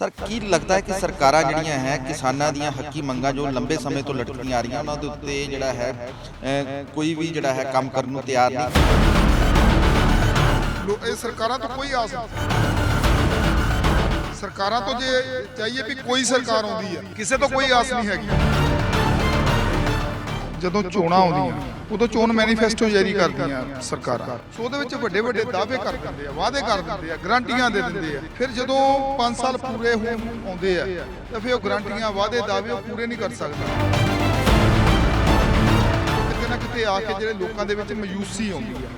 Sir, ਕੀ ਲੱਗਦਾ ਹੈ ਕਿ ਸਰਕਾਰਾਂ ਜਿਹੜੀਆਂ ਹੈ, ਕਿਸਾਨਾਂ ਦੀਆਂ ਹੱਕੀ ਮੰਗਾਂ ਜੋ ਲੰਬੇ ਸਮੇਂ ਤੋਂ ਲਟਕੀਆਂ ਆ ਰਹੀਆਂ, ਉਹਨਾਂ ਦੇ ਉੱਤੇ ਜਿਹੜਾ ਹੈ ਕੋਈ ਵੀ ਜਿਹੜਾ ਹੈ ਕੰਮ ਕਰਨ ਨੂੰ ਤਿਆਰ ਨਹੀਂ ਲੋ- ਇਹ ਸਰਕਾਰਾਂ ਤੋਂ ਕੋਈ ਆਸ ਨਹੀਂ। ਸਰਕਾਰਾਂ ਤੋਂ ਜੇ ਚਾਹੀਏ ਵੀ ਕੋਈ ਸਰਕਾਰ ਆਉਂਦੀ ਹੈ, ਕਿਸੇ ਤੋਂ ਕੋਈ ਆਸ ਨਹੀਂ ਹੈਗੀ। ਜਦੋਂ ਚੋਣਾਂ ਆਉਂਦੀਆਂ ਉਦੋਂ ਚੋਣ ਮੈਨੀਫੈਸਟੋ ਜਾਰੀ ਕਰਦੀਆਂ ਸਰਕਾਰਾਂ। ਸੋ ਉਹਦੇ ਵਿੱਚ ਵੱਡੇ ਵੱਡੇ ਦਾਅਵੇ ਕਰ ਦਿੰਦੇ ਆ, ਵਾਅਦੇ ਕਰ ਦਿੰਦੇ ਆ, ਗਰੰਟੀਆਂ ਦੇ ਦਿੰਦੇ ਆ। ਫਿਰ ਜਦੋਂ 5 ਸਾਲ ਪੂਰੇ ਹੋਣ ਆਉਂਦੇ ਆ, ਤਾਂ ਫਿਰ ਉਹ ਗਰੰਟੀਆਂ, ਵਾਅਦੇ, ਦਾਅਵੇ ਉਹ ਪੂਰੇ ਨਹੀਂ ਕਰ ਸਕਦਾ। ਕਿਤੇ ਨਾ ਕਿਤੇ ਆ ਕੇ ਜਿਹੜੇ ਲੋਕਾਂ ਦੇ ਵਿੱਚ ਮਯੂਸੀ ਆਉਂਦੀ ਆ।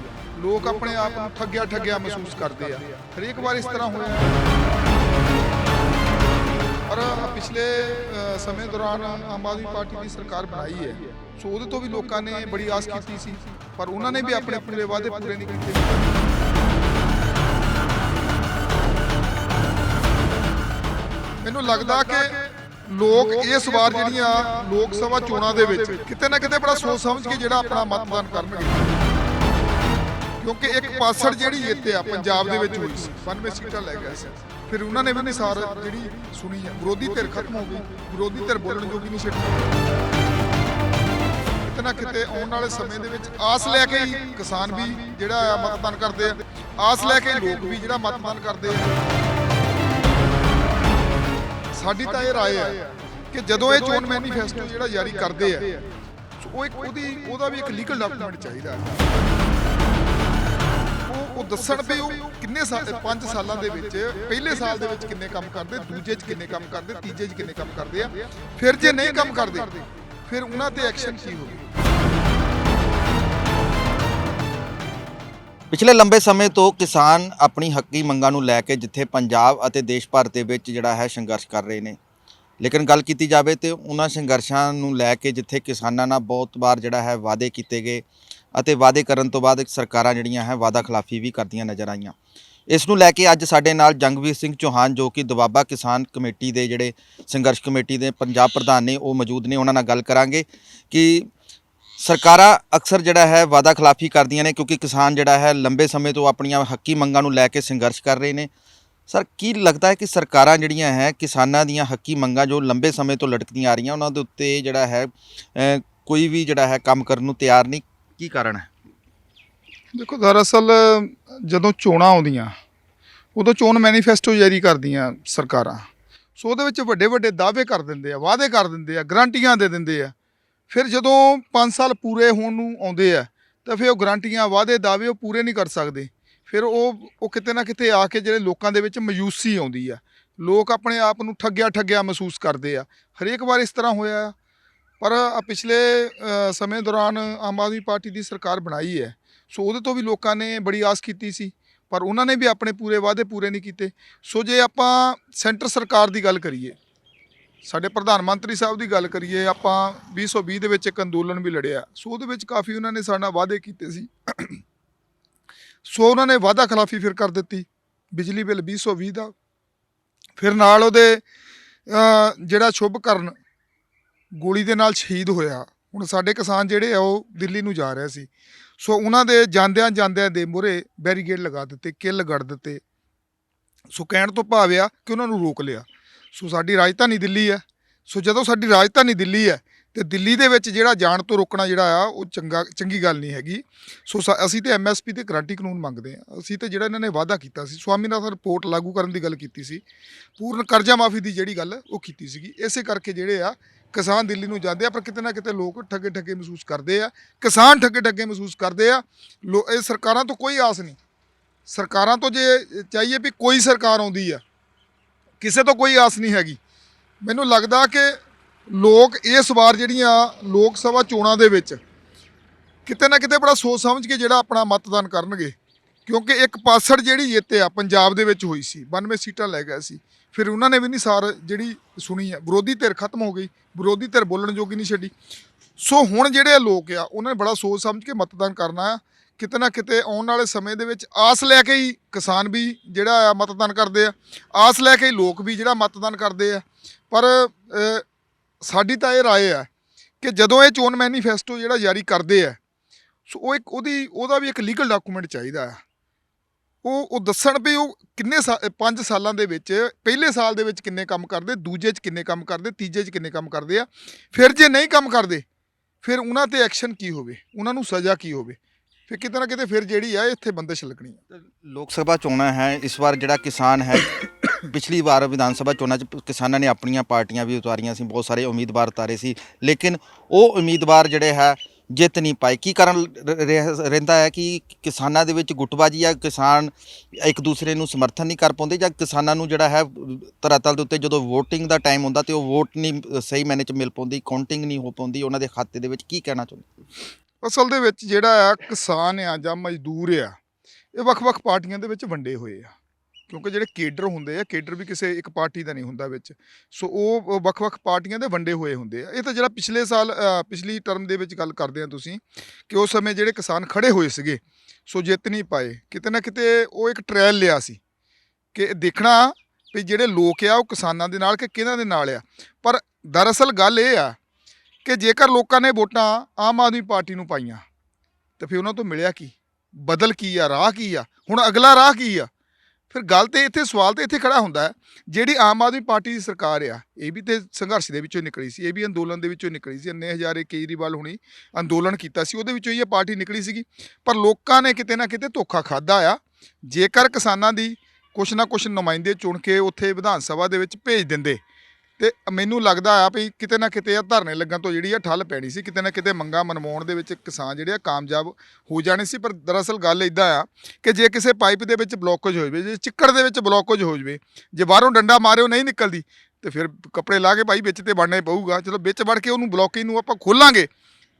ਲੋਕ ਆਪਣੇ ਆਪ ਨੂੰ ਠੱਗਿਆ ਠੱਗਿਆ ਮਹਿਸੂਸ ਕਰਦੇ ਆ। ਹਰੇਕ ਵਾਰ ਇਸ ਤਰ੍ਹਾਂ ਹੋਇਆ। ਔਰ ਪਿਛਲੇ ਸਮੇਂ ਦੌਰਾਨ ਆਮ ਆਦਮੀ ਪਾਰਟੀ ਦੀ ਸਰਕਾਰ ਬਣਾਈ ਹੈ। ਸੋ ਉਹਦੇ ਤੋਂ ਵੀ ਲੋਕਾਂ ਨੇ ਬੜੀ ਆਸ ਕੀਤੀ ਸੀ, ਪਰ ਉਹਨਾਂ ਨੇ ਵੀ ਆਪਣੇ ਪੂਰੇ ਵਾਅਦੇ ਪੂਰੇ ਨਹੀਂ ਕੀਤੇ। ਮੈਨੂੰ ਲੱਗਦਾ ਕਿ ਲੋਕ ਇਸ ਵਾਰ ਜਿਹੜੀਆਂ ਲੋਕ ਸਭਾ ਚੋਣਾਂ ਦੇ ਵਿੱਚ ਕਿਤੇ ਨਾ ਕਿਤੇ ਬੜਾ ਸੋਚ ਸਮਝ ਕੇ ਜਿਹੜਾ ਆਪਣਾ ਮਤਦਾਨ ਕਰਨਗੇ। ਕਿਉਂਕਿ ਇੱਕ ਪਾਸੜ ਜਿਹੜੀ ਜਿੱਤੇ ਆ, ਪੰਜਾਬ ਦੇ ਵਿੱਚ ਹੋਈ ਸੀ 92 ਸੀਟਾਂ ਲੈ ਗਿਆ ਸੀ। ਫਿਰ ਉਹਨਾਂ ਨੇ ਵੀ ਨਿਸਾਰ ਜਿਹੜੀ ਸੁਣੀ ਆ। ਵਿਰੋਧੀ ਧਿਰ ਖਤਮ ਹੋ ਗਈ। ਵਿਰੋਧੀ ਧਿਰ ਬੋਲਣ ਜੋਗੀ ਨਹੀਂ ਛੱਡੀ ਕਿਤੇ ਨਾ ਕਿਤੇ ਆਉਣ ਵਾਲੇ ਸਮੇਂ ਦੇ ਵਿੱਚ ਆਸ ਲੈ ਕੇ ਹੀ ਕਿਸਾਨ ਵੀ ਜਿਹੜਾ ਆ ਮਤਦਾਨ ਕਰਦੇ ਆ। ਆਸ ਲੈ ਕੇ ਲੋਕ ਵੀ ਜਿਹੜਾ ਮਤਦਾਨ ਕਰਦੇ ਆ। ਸਾਡੀ ਤਾਂ ਇਹ ਰਾਏ ਹੈ ਕਿ ਜਦੋਂ ਇਹ ਚੋਣ ਮੈਨੀਫੈਸਟੋ ਜਿਹੜਾ ਜਾਰੀ ਕਰਦੇ ਆ, ਉਹ ਇੱਕ ਉਹਦੀ ਉਹਦਾ ਵੀ ਇੱਕ ਲੀਗਲ ਡਾਕੂਮੈਂਟ ਚਾਹੀਦਾ। ਹੈ ਉਹ ਦੱਸਣ ਵੀ ਉਹ ਕਿੰਨੇ ਸਾਲ 5 ਸਾਲਾਂ ਦੇ ਵਿੱਚ, ਪਹਿਲੇ ਸਾਲ ਦੇ ਵਿੱਚ ਕਿੰਨੇ ਕੰਮ ਕਰਦੇ, ਦੂਜੇ 'ਚ ਕਿੰਨੇ ਕੰਮ ਕਰਦੇ, ਤੀਜੇ 'ਚ ਕਿੰਨੇ ਕੰਮ ਕਰਦੇ ਆ? ਫਿਰ ਜੇ ਨਹੀਂ ਕੰਮ ਕਰਦੇ, ਫਿਰ ਉਹਨਾਂ ਤੇ ਐਕਸ਼ਨ ਕੀ ਹੋਵੇ? ਪਿਛਲੇ ਲੰਬੇ ਸਮੇਂ ਤੋਂ ਕਿਸਾਨ ਆਪਣੀ ਹੱਕੀ ਮੰਗਾਂ ਨੂੰ ਲੈ ਕੇ ਜਿੱਥੇ ਪੰਜਾਬ ਅਤੇ ਦੇਸ਼ ਭਰ ਦੇ ਵਿੱਚ ਜਿਹੜਾ ਹੈ ਸੰਘਰਸ਼ ਕਰ ਰਹੇ ਨੇ। ਲੇਕਿਨ ਗੱਲ ਕੀਤੀ ਜਾਵੇ ਤੇ ਉਹਨਾਂ ਸੰਘਰਸ਼ਾਂ ਨੂੰ ਲੈ ਕੇ ਜਿੱਥੇ ਕਿਸਾਨਾਂ ਨਾਲ ਬਹੁਤ ਵਾਰ ਜਿਹੜਾ ਹੈ ਵਾਅਦੇ ਕੀਤੇ ਗਏ ਅਤੇ ਵਾਅਦੇ ਕਰਨ ਤੋਂ ਬਾਅਦ ਸਰਕਾਰਾਂ ਜਿਹੜੀਆਂ ਹੈ ਵਾਅਦਾ ਖਿਲਾਫੀ ਵੀ ਕਰਦੀਆਂ ਨਜ਼ਰ ਆਈਆਂ। ਇਸ ਨੂੰ ਲੈ ਕੇ ਅੱਜ ਸਾਡੇ ਨਾਲ ਜੰਗਵੀਰ ਸਿੰਘ ਚੌਹਾਨ ਜੋ ਕਿ ਦੁਆਬਾ ਕਿਸਾਨ ਕਮੇਟੀ ਦੇ ਜਿਹੜੇ ਸੰਘਰਸ਼ ਕਮੇਟੀ ਦੇ ਪੰਜਾਬ ਪ੍ਰਧਾਨ ਨੇ, ਉਹ ਮੌਜੂਦ ਨੇ। ਉਹਨਾਂ ਨਾਲ ਗੱਲ ਕਰਾਂਗੇ ਕਿ ਸਰਕਾਰਾਂ ਅਕਸਰ ਜਿਹੜਾ ਹੈ ਵਾਅਦਾ ਖਿਲਾਫੀ ਕਰਦੀਆਂ ਨੇ ਕਿਉਂਕਿ ਕਿਸਾਨ ਜਿਹੜਾ ਹੈ ਲੰਬੇ ਸਮੇਂ ਤੋਂ ਆਪਣੀਆਂ ਹੱਕੀ ਮੰਗਾਂ ਨੂੰ ਲੈ ਕੇ ਸੰਘਰਸ਼ ਕਰ ਰਹੇ ਨੇ। ਸਰ, ਕੀ ਲੱਗਦਾ ਹੈ ਕਿ ਸਰਕਾਰਾਂ ਜਿਹੜੀਆਂ ਹੈ ਕਿਸਾਨਾਂ ਦੀਆਂ ਹੱਕੀ ਮੰਗਾਂ ਜੋ ਲੰਬੇ ਸਮੇਂ ਤੋਂ ਲਟਕਦੀਆਂ ਆ ਰਹੀਆਂ, ਉਹਨਾਂ ਦੇ ਉੱਤੇ ਜਿਹੜਾ ਹੈ ਕੋਈ ਵੀ ਜਿਹੜਾ ਹੈ ਕੰਮ ਕਰਨ ਨੂੰ ਤਿਆਰ ਨਹੀਂ? ਕੀ ਕਾਰਨ ਹੈ? ਦੇਖੋ, ਦਰਅਸਲ, ਜਦੋਂ ਚੋਣਾਂ ਆਉਂਦੀਆਂ, ਉਦੋਂ ਚੋਣ ਮੈਨੀਫੈਸਟੋ ਜਾਰੀ ਕਰਦੀਆਂ ਸਰਕਾਰਾਂ। ਸੋ ਉਹਦੇ ਵਿੱਚ ਵੱਡੇ ਵੱਡੇ ਦਾਅਵੇ ਕਰ ਦਿੰਦੇ ਆ, ਵਾਅਦੇ ਕਰ ਦਿੰਦੇ ਆ, ਗਰੰਟੀਆਂ ਦੇ ਦਿੰਦੇ ਆ। ਫਿਰ ਜਦੋਂ 5 ਸਾਲ ਪੂਰੇ ਹੋਣ ਨੂੰ ਆਉਂਦੇ ਆ, ਤਾਂ ਫਿਰ ਉਹ ਗਰੰਟੀਆਂ, ਵਾਅਦੇ, ਦਾਅਵੇ ਉਹ ਪੂਰੇ ਨਹੀਂ ਕਰ ਸਕਦੇ। ਫਿਰ ਉਹ ਉਹ ਕਿਤੇ ਨਾ ਕਿਤੇ ਆ ਕੇ ਜਿਹੜੇ ਲੋਕਾਂ ਦੇ ਵਿੱਚ ਮਯੂਸੀ ਆਉਂਦੀ ਆ। ਲੋਕ ਆਪਣੇ ਆਪ ਨੂੰ ਠੱਗਿਆ ਠੱਗਿਆ ਮਹਿਸੂਸ ਕਰਦੇ ਆ। ਹਰੇਕ ਵਾਰ ਇਸ ਤਰ੍ਹਾਂ ਹੋਇਆ। ਆ। ਪਰ ਪਿਛਲੇ ਸਮੇਂ ਦੌਰਾਨ ਆਮ ਆਦਮੀ ਪਾਰਟੀ ਦੀ ਸਰਕਾਰ ਬਣਾਈ ਹੈ। ਸੋ ਉਹਦੇ ਤੋਂ ਵੀ ਲੋਕਾਂ ਨੇ ਬੜੀ ਆਸ ਕੀਤੀ ਸੀ। ਪਰ ਉਹਨਾਂ ਨੇ ਵੀ ਆਪਣੇ ਪੂਰੇ ਵਾਅਦੇ ਪੂਰੇ ਨਹੀਂ ਕੀਤੇ। ਸੋ ਜੇ ਆਪਾਂ ਸੈਂਟਰ ਸਰਕਾਰ ਦੀ ਗੱਲ ਕਰੀਏ, ਸਾਡੇ ਪ੍ਰਧਾਨ ਮੰਤਰੀ ਸਾਹਿਬ ਦੀ ਗੱਲ ਕਰੀਏ, ਆਪਾਂ 2020 ਦੇ ਵਿੱਚ ਇੱਕ ਅੰਦੋਲਨ ਵੀ ਲੜਿਆ। ਸੋ ਉਹਦੇ ਵਿੱਚ ਕਾਫੀ ਉਹਨਾਂ ਨੇ ਸਾਡੇ ਨਾਲ ਵਾਅਦੇ ਕੀਤੇ ਸੀ। ਸੋ ਉਹਨਾਂ ਨੇ ਵਾਅਦਾ ਖਿਲਾਫੀ ਫਿਰ ਕਰ ਦਿੱਤੀ। ਬਿਜਲੀ ਬਿੱਲ 2020 ਦਾ। ਫਿਰ ਨਾਲ ਉਹਦੇ ਜਿਹੜਾ ਸ਼ੁਭ ਕਰਨ ਗੋਲੀ ਦੇ ਨਾਲ ਸ਼ਹੀਦ ਹੋਇਆ। ਹੁਣ ਸਾਡੇ ਕਿਸਾਨ ਜਿਹੜੇ ਆ, ਉਹ ਦਿੱਲੀ ਨੂੰ ਜਾ ਰਹੇ ਸੀ। ਸੋ ਉਹਨਾਂ ਦੇ ਜਾਂਦਿਆਂ ਜਾਂਦਿਆਂ ਦੇ ਮੂਹਰੇ ਬੈਰੀਗੇਡ ਲਗਾ ਦਿੱਤੇ, ਕਿੱਲ ਗੜ ਦਿੱਤੇ। ਸੋ ਕਹਿਣ ਤੋਂ ਭਾਵ ਆ ਕਿ ਉਹਨਾਂ ਨੂੰ ਰੋਕ ਲਿਆ। ਸੋ ਸਾਡੀ ਰਾਜਧਾਨੀ ਦਿੱਲੀ ਹੈ। ਸੋ ਜਦੋਂ ਸਾਡੀ ਰਾਜਧਾਨੀ ਦਿੱਲੀ ਹੈ, ਤੇ ਦਿੱਲੀ ਦੇ ਵਿੱਚ ਜਿਹੜਾ ਜਾਣ ਤੋਂ ਰੋਕਣਾ ਜਿਹੜਾ ਆ, ਉਹ ਚੰਗਾ, ਚੰਗੀ ਗੱਲ ਨਹੀਂ ਹੈਗੀ। ਸੋ ਸਾ- ਅਸੀਂ ਤੇ ਐਮਐਸਪੀ ਤੇ ਗਰੰਟੀ ਕਾਨੂੰਨ ਮੰਗਦੇ ਆ ਅਸੀਂ ਤੇ ਜਿਹੜਾ ਇਹਨਾਂ ਨੇ ਵਾਅਦਾ ਕੀਤਾ ਸੀ, ਸਵਾਮੀਨਾਥਨ ਰਿਪੋਰਟ ਲਾਗੂ ਕਰਨ ਦੀ ਗੱਲ ਕੀਤੀ ਸੀ, ਪੂਰਨ ਕਰਜ਼ਾ ਮਾਫੀ ਦੀ ਜਿਹੜੀ ਗੱਲ ਉਹ ਕੀਤੀ ਸੀਗੀ। ਇਸੇ ਕਰਕੇ ਜਿਹੜੇ ਆ ਕਿਸਾਨ ਦਿੱਲੀ ਨੂੰ ਜਾਂਦੇ ਆ, ਪਰ ਕਿਤੇ ਨਾ ਕਿਤੇ ਲੋਕ ਠੱਗੇ ਠੱਗੇ ਮਹਿਸੂਸ ਕਰਦੇ ਆ, ਕਿਸਾਨ ਠੱਗੇ ਠੱਗੇ ਮਹਿਸੂਸ ਕਰਦੇ ਆ। ਲੋ- ਇਹ ਸਰਕਾਰਾਂ ਤੋਂ ਕੋਈ ਆਸ ਨਹੀਂ। ਸਰਕਾਰਾਂ ਤੋਂ ਜੇ ਚਾਹੀਏ ਵੀ ਕੋਈ ਸਰਕਾਰ ਆਉਂਦੀ ਆ, ਕਿਸੇ ਤੋਂ ਕੋਈ ਆਸ ਨਹੀਂ ਹੈਗੀ। ਮੈਨੂੰ ਲੱਗਦਾ ਕਿ ਲੋਕ ਇਸ ਵਾਰ ਜਿਹੜੀਆਂ ਲੋਕ ਸਭਾ ਚੋਣਾਂ ਦੇ ਵਿੱਚ ਕਿਤੇ ਨਾ ਕਿਤੇ ਬੜਾ ਸੋਚ ਸਮਝ ਕੇ ਜਿਹੜਾ ਆਪਣਾ ਮਤਦਾਨ ਕਰਨਗੇ, ਕਿਉਂਕਿ ਇੱਕ ਪਾਸੜ ਜਿਹੜੀ ਜਿੱਤ ਆ, ਪੰਜਾਬ ਦੇ ਵਿੱਚ ਹੋਈ ਸੀ 92 ਸੀਟਾਂ ਲੈ ਗਿਆ ਸੀ। ਫਿਰ ਉਹਨਾਂ ਨੇ ਵੀ ਨਹੀਂ ਸਾਰ ਜਿਹੜੀ ਸੁਣੀ ਹੈ। ਵਿਰੋਧੀ ਧਿਰ ਖਤਮ ਹੋ ਗਈ। ਵਿਰੋਧੀ ਧਿਰ ਬੋਲਣ ਜੋਗੀ ਨਹੀਂ ਛੱਡੀ। ਸੋ ਹੁਣ ਜਿਹੜੇ ਲੋਕ ਆ, ਉਹਨਾਂ ਨੇ ਬੜਾ ਸੋਚ ਸਮਝ ਕੇ ਮਤਦਾਨ ਕਰਨਾ ਆ। ਕਿਤੇ ਨਾ ਕਿਤੇ ਆਉਣ ਵਾਲੇ ਸਮੇਂ ਦੇ ਵਿੱਚ ਆਸ ਲੈ ਕੇ ਹੀ ਕਿਸਾਨ ਵੀ ਜਿਹੜਾ ਆ ਮਤਦਾਨ ਕਰਦੇ ਆ। ਆਸ ਲੈ ਕੇ ਹੀ ਲੋਕ ਵੀ ਜਿਹੜਾ ਮਤਦਾਨ ਕਰਦੇ ਆ। ਪਰ ਸਾਡੀ ਤਾਂ ਇਹ ਰਾਏ ਆ ਕਿ ਜਦੋਂ ਇਹ ਚੋਣ ਮੈਨੀਫੈਸਟੋ ਜਿਹੜਾ ਜਾਰੀ ਕਰਦੇ ਆ, ਸੋ ਉਹ ਇੱਕ ਉਹਦੀ, ਉਹਦਾ ਵੀ ਇੱਕ ਲੀਗਲ ਡਾਕੂਮੈਂਟ ਚਾਹੀਦਾ ਆ। ਉਹ ਉਹ ਦੱਸਣ ਵੀ ਉਹ ਕਿੰਨੇ 5 ਸਾਲਾਂ ਦੇ ਵਿੱਚ, ਪਹਿਲੇ ਸਾਲ ਦੇ ਵਿੱਚ ਕਿੰਨੇ ਕੰਮ ਕਰਦੇ, ਦੂਜੇ 'ਚ ਕਿੰਨੇ ਕੰਮ ਕਰਦੇ, ਤੀਜੇ 'ਚ ਕਿੰਨੇ ਕੰਮ ਕਰਦੇ ਆ। ਫਿਰ ਜੇ ਨਹੀਂ ਕੰਮ ਕਰਦੇ, ਫਿਰ ਉਹਨਾਂ ਤੇ ਐਕਸ਼ਨ ਕੀ ਹੋਵੇ? ਉਹਨਾਂ ਨੂੰ ਸਜ਼ਾ ਕੀ ਹੋਵੇ? ਫਿਰ ਕਿਤੇ ਨਾ ਕਿਤੇ ਫਿਰ ਜਿਹੜੀ ਆ, ਇੱਥੇ ਬੰਦਸ਼ ਲੱਗਣੀ ਆ। ਲੋਕ ਸਭਾ ਚੋਣਾਂ ਹੈ, ਇਸ ਵਾਰ ਜਿਹੜਾ ਕਿਸਾਨ ਹੈ, ਪਿਛਲੀ ਵਾਰ ਵਿਧਾਨ ਸਭਾ ਚੋਣਾਂ 'ਚ ਕਿਸਾਨਾਂ ਨੇ ਆਪਣੀਆਂ ਪਾਰਟੀਆਂ ਵੀ ਉਤਾਰੀਆਂ ਸੀ, ਬਹੁਤ ਸਾਰੇ ਉਮੀਦਵਾਰ ਉਤਾਰੇ ਸੀ। ਲੇਕਿਨ ਉਹ ਉਮੀਦਵਾਰ ਜਿਹੜੇ ਹੈ ਜਿੱਤ ਨਹੀਂ ਪਾਏ ਕੀ ਕਾਰਨ ਰਹਿੰਦਾ ਹੈ ਕਿ ਕਿਸਾਨਾਂ ਦੇ ਵਿੱਚ ਗੁੱਟਬਾਜੀ ਆ ਕਿਸਾਨ ਇੱਕ ਦੂਸਰੇ ਨੂੰ ਸਮਰਥਨ ਨਹੀਂ ਕਰ ਪਾਉਂਦੇ ਜਾਂ ਕਿਸਾਨਾਂ ਨੂੰ ਜਿਹੜਾ ਹੈ ਧਰਾਤਲ ਦੇ ਉੱਤੇ ਜਦੋਂ VOTING ਦਾ ਟਾਈਮ ਹੁੰਦਾ ਤੇ ਉਹ ਵੋਟ ਨਹੀਂ ਸਹੀ ਮੈਨੇ 'ਚ ਮਿਲ ਪਾਉਂਦੀ, ਕਾਊਂਟਿੰਗ ਨਹੀਂ ਹੋ ਪਾਉਂਦੀ, ਉਹਨਾਂ ਦੇ ਖਾਤੇ ਦੇ ਵਿੱਚ ਕੀ ਕਹਿਣਾ ਚਾਹੁੰਦੇ? ਅਸਲ ਦੇ ਵਿੱਚ ਜਿਹੜਾ ਆ ਕਿਸਾਨ ਆ ਜਾਂ ਮਜ਼ਦੂਰ ਆ, ਇਹ ਵੱਖ-ਵੱਖ ਪਾਰਟੀਆਂ ਦੇ ਵਿੱਚ ਵੰਡੇ ਹੋਏ ਆ। ਕਿਉਂਕਿ ਜਿਹੜੇ ਕੇਡਰ ਹੁੰਦੇ ਆ, ਕੇਡਰ ਵੀ ਕਿਸੇ ਇੱਕ ਪਾਰਟੀ ਦਾ ਨਹੀਂ ਹੁੰਦਾ ਵਿੱਚ। ਸੋ ਉਹ ਵੱਖ-ਵੱਖ ਪਾਰਟੀਆਂ ਦੇ ਵੰਡੇ ਹੋਏ ਹੁੰਦੇ ਆ। ਇਹ ਤਾਂ ਜਿਹੜਾ ਪਿਛਲੇ ਸਾਲ ਪਿਛਲੀ ਟਰਮ ਦੇ ਵਿੱਚ ਗੱਲ ਕਰਦੇ ਆ ਤੁਸੀਂ ਕਿ ਉਸ ਸਮੇਂ ਜਿਹੜੇ ਕਿਸਾਨ ਖੜੇ ਹੋਏ ਸੀਗੇ, ਸੋ ਜਿੱਤ ਨਹੀਂ ਪਾਏ। ਕਿਤੇ ਨਾ ਕਿਤੇ ਉਹ ਇੱਕ ਟ੍ਰਾਇਲ ਲਿਆ ਸੀ ਕਿ ਦੇਖਣਾ ਵੀ ਜਿਹੜੇ ਲੋਕ ਆ, ਉਹ ਕਿਸਾਨਾਂ ਦੇ ਨਾਲ ਕਿ ਕਿਹਨਾਂ ਦੇ ਨਾਲ ਆ। ਪਰ ਦਰਅਸਲ ਗੱਲ ਇਹ ਆ ਕਿ ਜੇਕਰ ਲੋਕਾਂ ਨੇ ਵੋਟਾਂ ਆਮ ਆਦਮੀ ਪਾਰਟੀ ਨੂੰ ਪਾਈਆਂ, ਤਾਂ ਫਿਰ ਉਹਨਾਂ ਤੋਂ ਮਿਲਿਆ ਕੀ? ਬਦਲ ਕੀ ਆ, ਰਾਹ ਕੀ ਆ? ਹੁਣ ਅਗਲਾ ਰਾਹ ਕੀ ਆ? ਫਿਰ ਗੱਲ ਤੇ ਇੱਥੇ, ਸਵਾਲ ਤੇ ਇੱਥੇ ਖੜਾ ਹੁੰਦਾ ਹੈ, ਜਿਹੜੀ ਆਮ ਆਦਮੀ ਪਾਰਟੀ ਦੀ ਸਰਕਾਰ ਆ, ਇਹ ਵੀ ਤੇ ਸੰਘਰਸ਼ ਦੇ ਵਿੱਚੋਂ ਨਿਕਲੀ ਸੀ, ਇਹ ਵੀ ਅੰਦੋਲਨ ਦੇ ਵਿੱਚੋਂ ਨਿਕਲੀ ਸੀ ਅੰਨੇ ਹਜ਼ਾਰੇ ਕੇਜਰੀਵਾਲ ਹੁਣੀ ਅੰਦੋਲਨ ਕੀਤਾ ਸੀ, ਉਹਦੇ ਵਿੱਚੋਂ ਹੀ ਇਹ ਪਾਰਟੀ ਨਿਕਲੀ ਸੀਗੀ, ਪਰ ਲੋਕਾਂ ਨੇ ਕਿਤੇ ਨਾ ਕਿਤੇ ਧੋਖਾ ਖਾਦਾ ਆ, ਜੇਕਰ ਕਿਸਾਨਾਂ ਦੀ ਕੁਛ ਨਾ ਕੁਛ ਨੁਮਾਇੰਦੇ ਚੁਣ ਕੇ ਉੱਥੇ ਵਿਧਾਨ ਸਭਾ ਦੇ ਵਿੱਚ ਭੇਜ ਦਿੰਦੇ ਤੇ ਮੈਨੂੰ ਲੱਗਦਾ ਆ ਵੀ ਕਿਤੇ ਨਾ ਕਿਤੇ ਇਹ ਧਰਨੇ ਲੱਗਣ ਤੋਂ ਜਿਹੜੀ ਆ ਠੱਲ ਪੈਣੀ ਸੀ, ਕਿਤੇ ਨਾ ਕਿਤੇ ਮੰਗਾਂ ਮਨਵਾਉਣ ਦੇ ਵਿੱਚ ਕਿਸਾਨ ਜਿਹੜੇ ਆ ਕਾਮਯਾਬ ਹੋ ਜਾਣੇ ਸੀ, ਪਰ ਦਰਅਸਲ ਗੱਲ ਇਦਾਂ ਆ ਕਿ ਜੇ ਕਿਸੇ ਪਾਈਪ ਦੇ ਵਿੱਚ ਬਲੋਕੇਜ ਹੋ ਜਾਵੇ, ਜੇ ਚਿੱਕੜ ਦੇ ਵਿੱਚ ਬਲੋਕੇਜ ਹੋ ਜਾਵੇ, ਜੇ ਬਾਹਰੋਂ ਡੰਡਾ ਮਾਰਿਓ ਨਹੀਂ ਨਿਕਲਦੀ, ਤੇ ਫਿਰ ਕੱਪੜੇ ਲਾ ਕੇ ਭਾਈ ਵਿੱਚ ਤੇ ਵੜਨਾ ਪਊਗਾ। ਚਲੋ ਵਿੱਚ ਵੜ ਕੇ ਉਹਨੂੰ ਬਲੋਕਿੰਗ ਨੂੰ ਆਪਾਂ ਖੋਲਾਂਗੇ।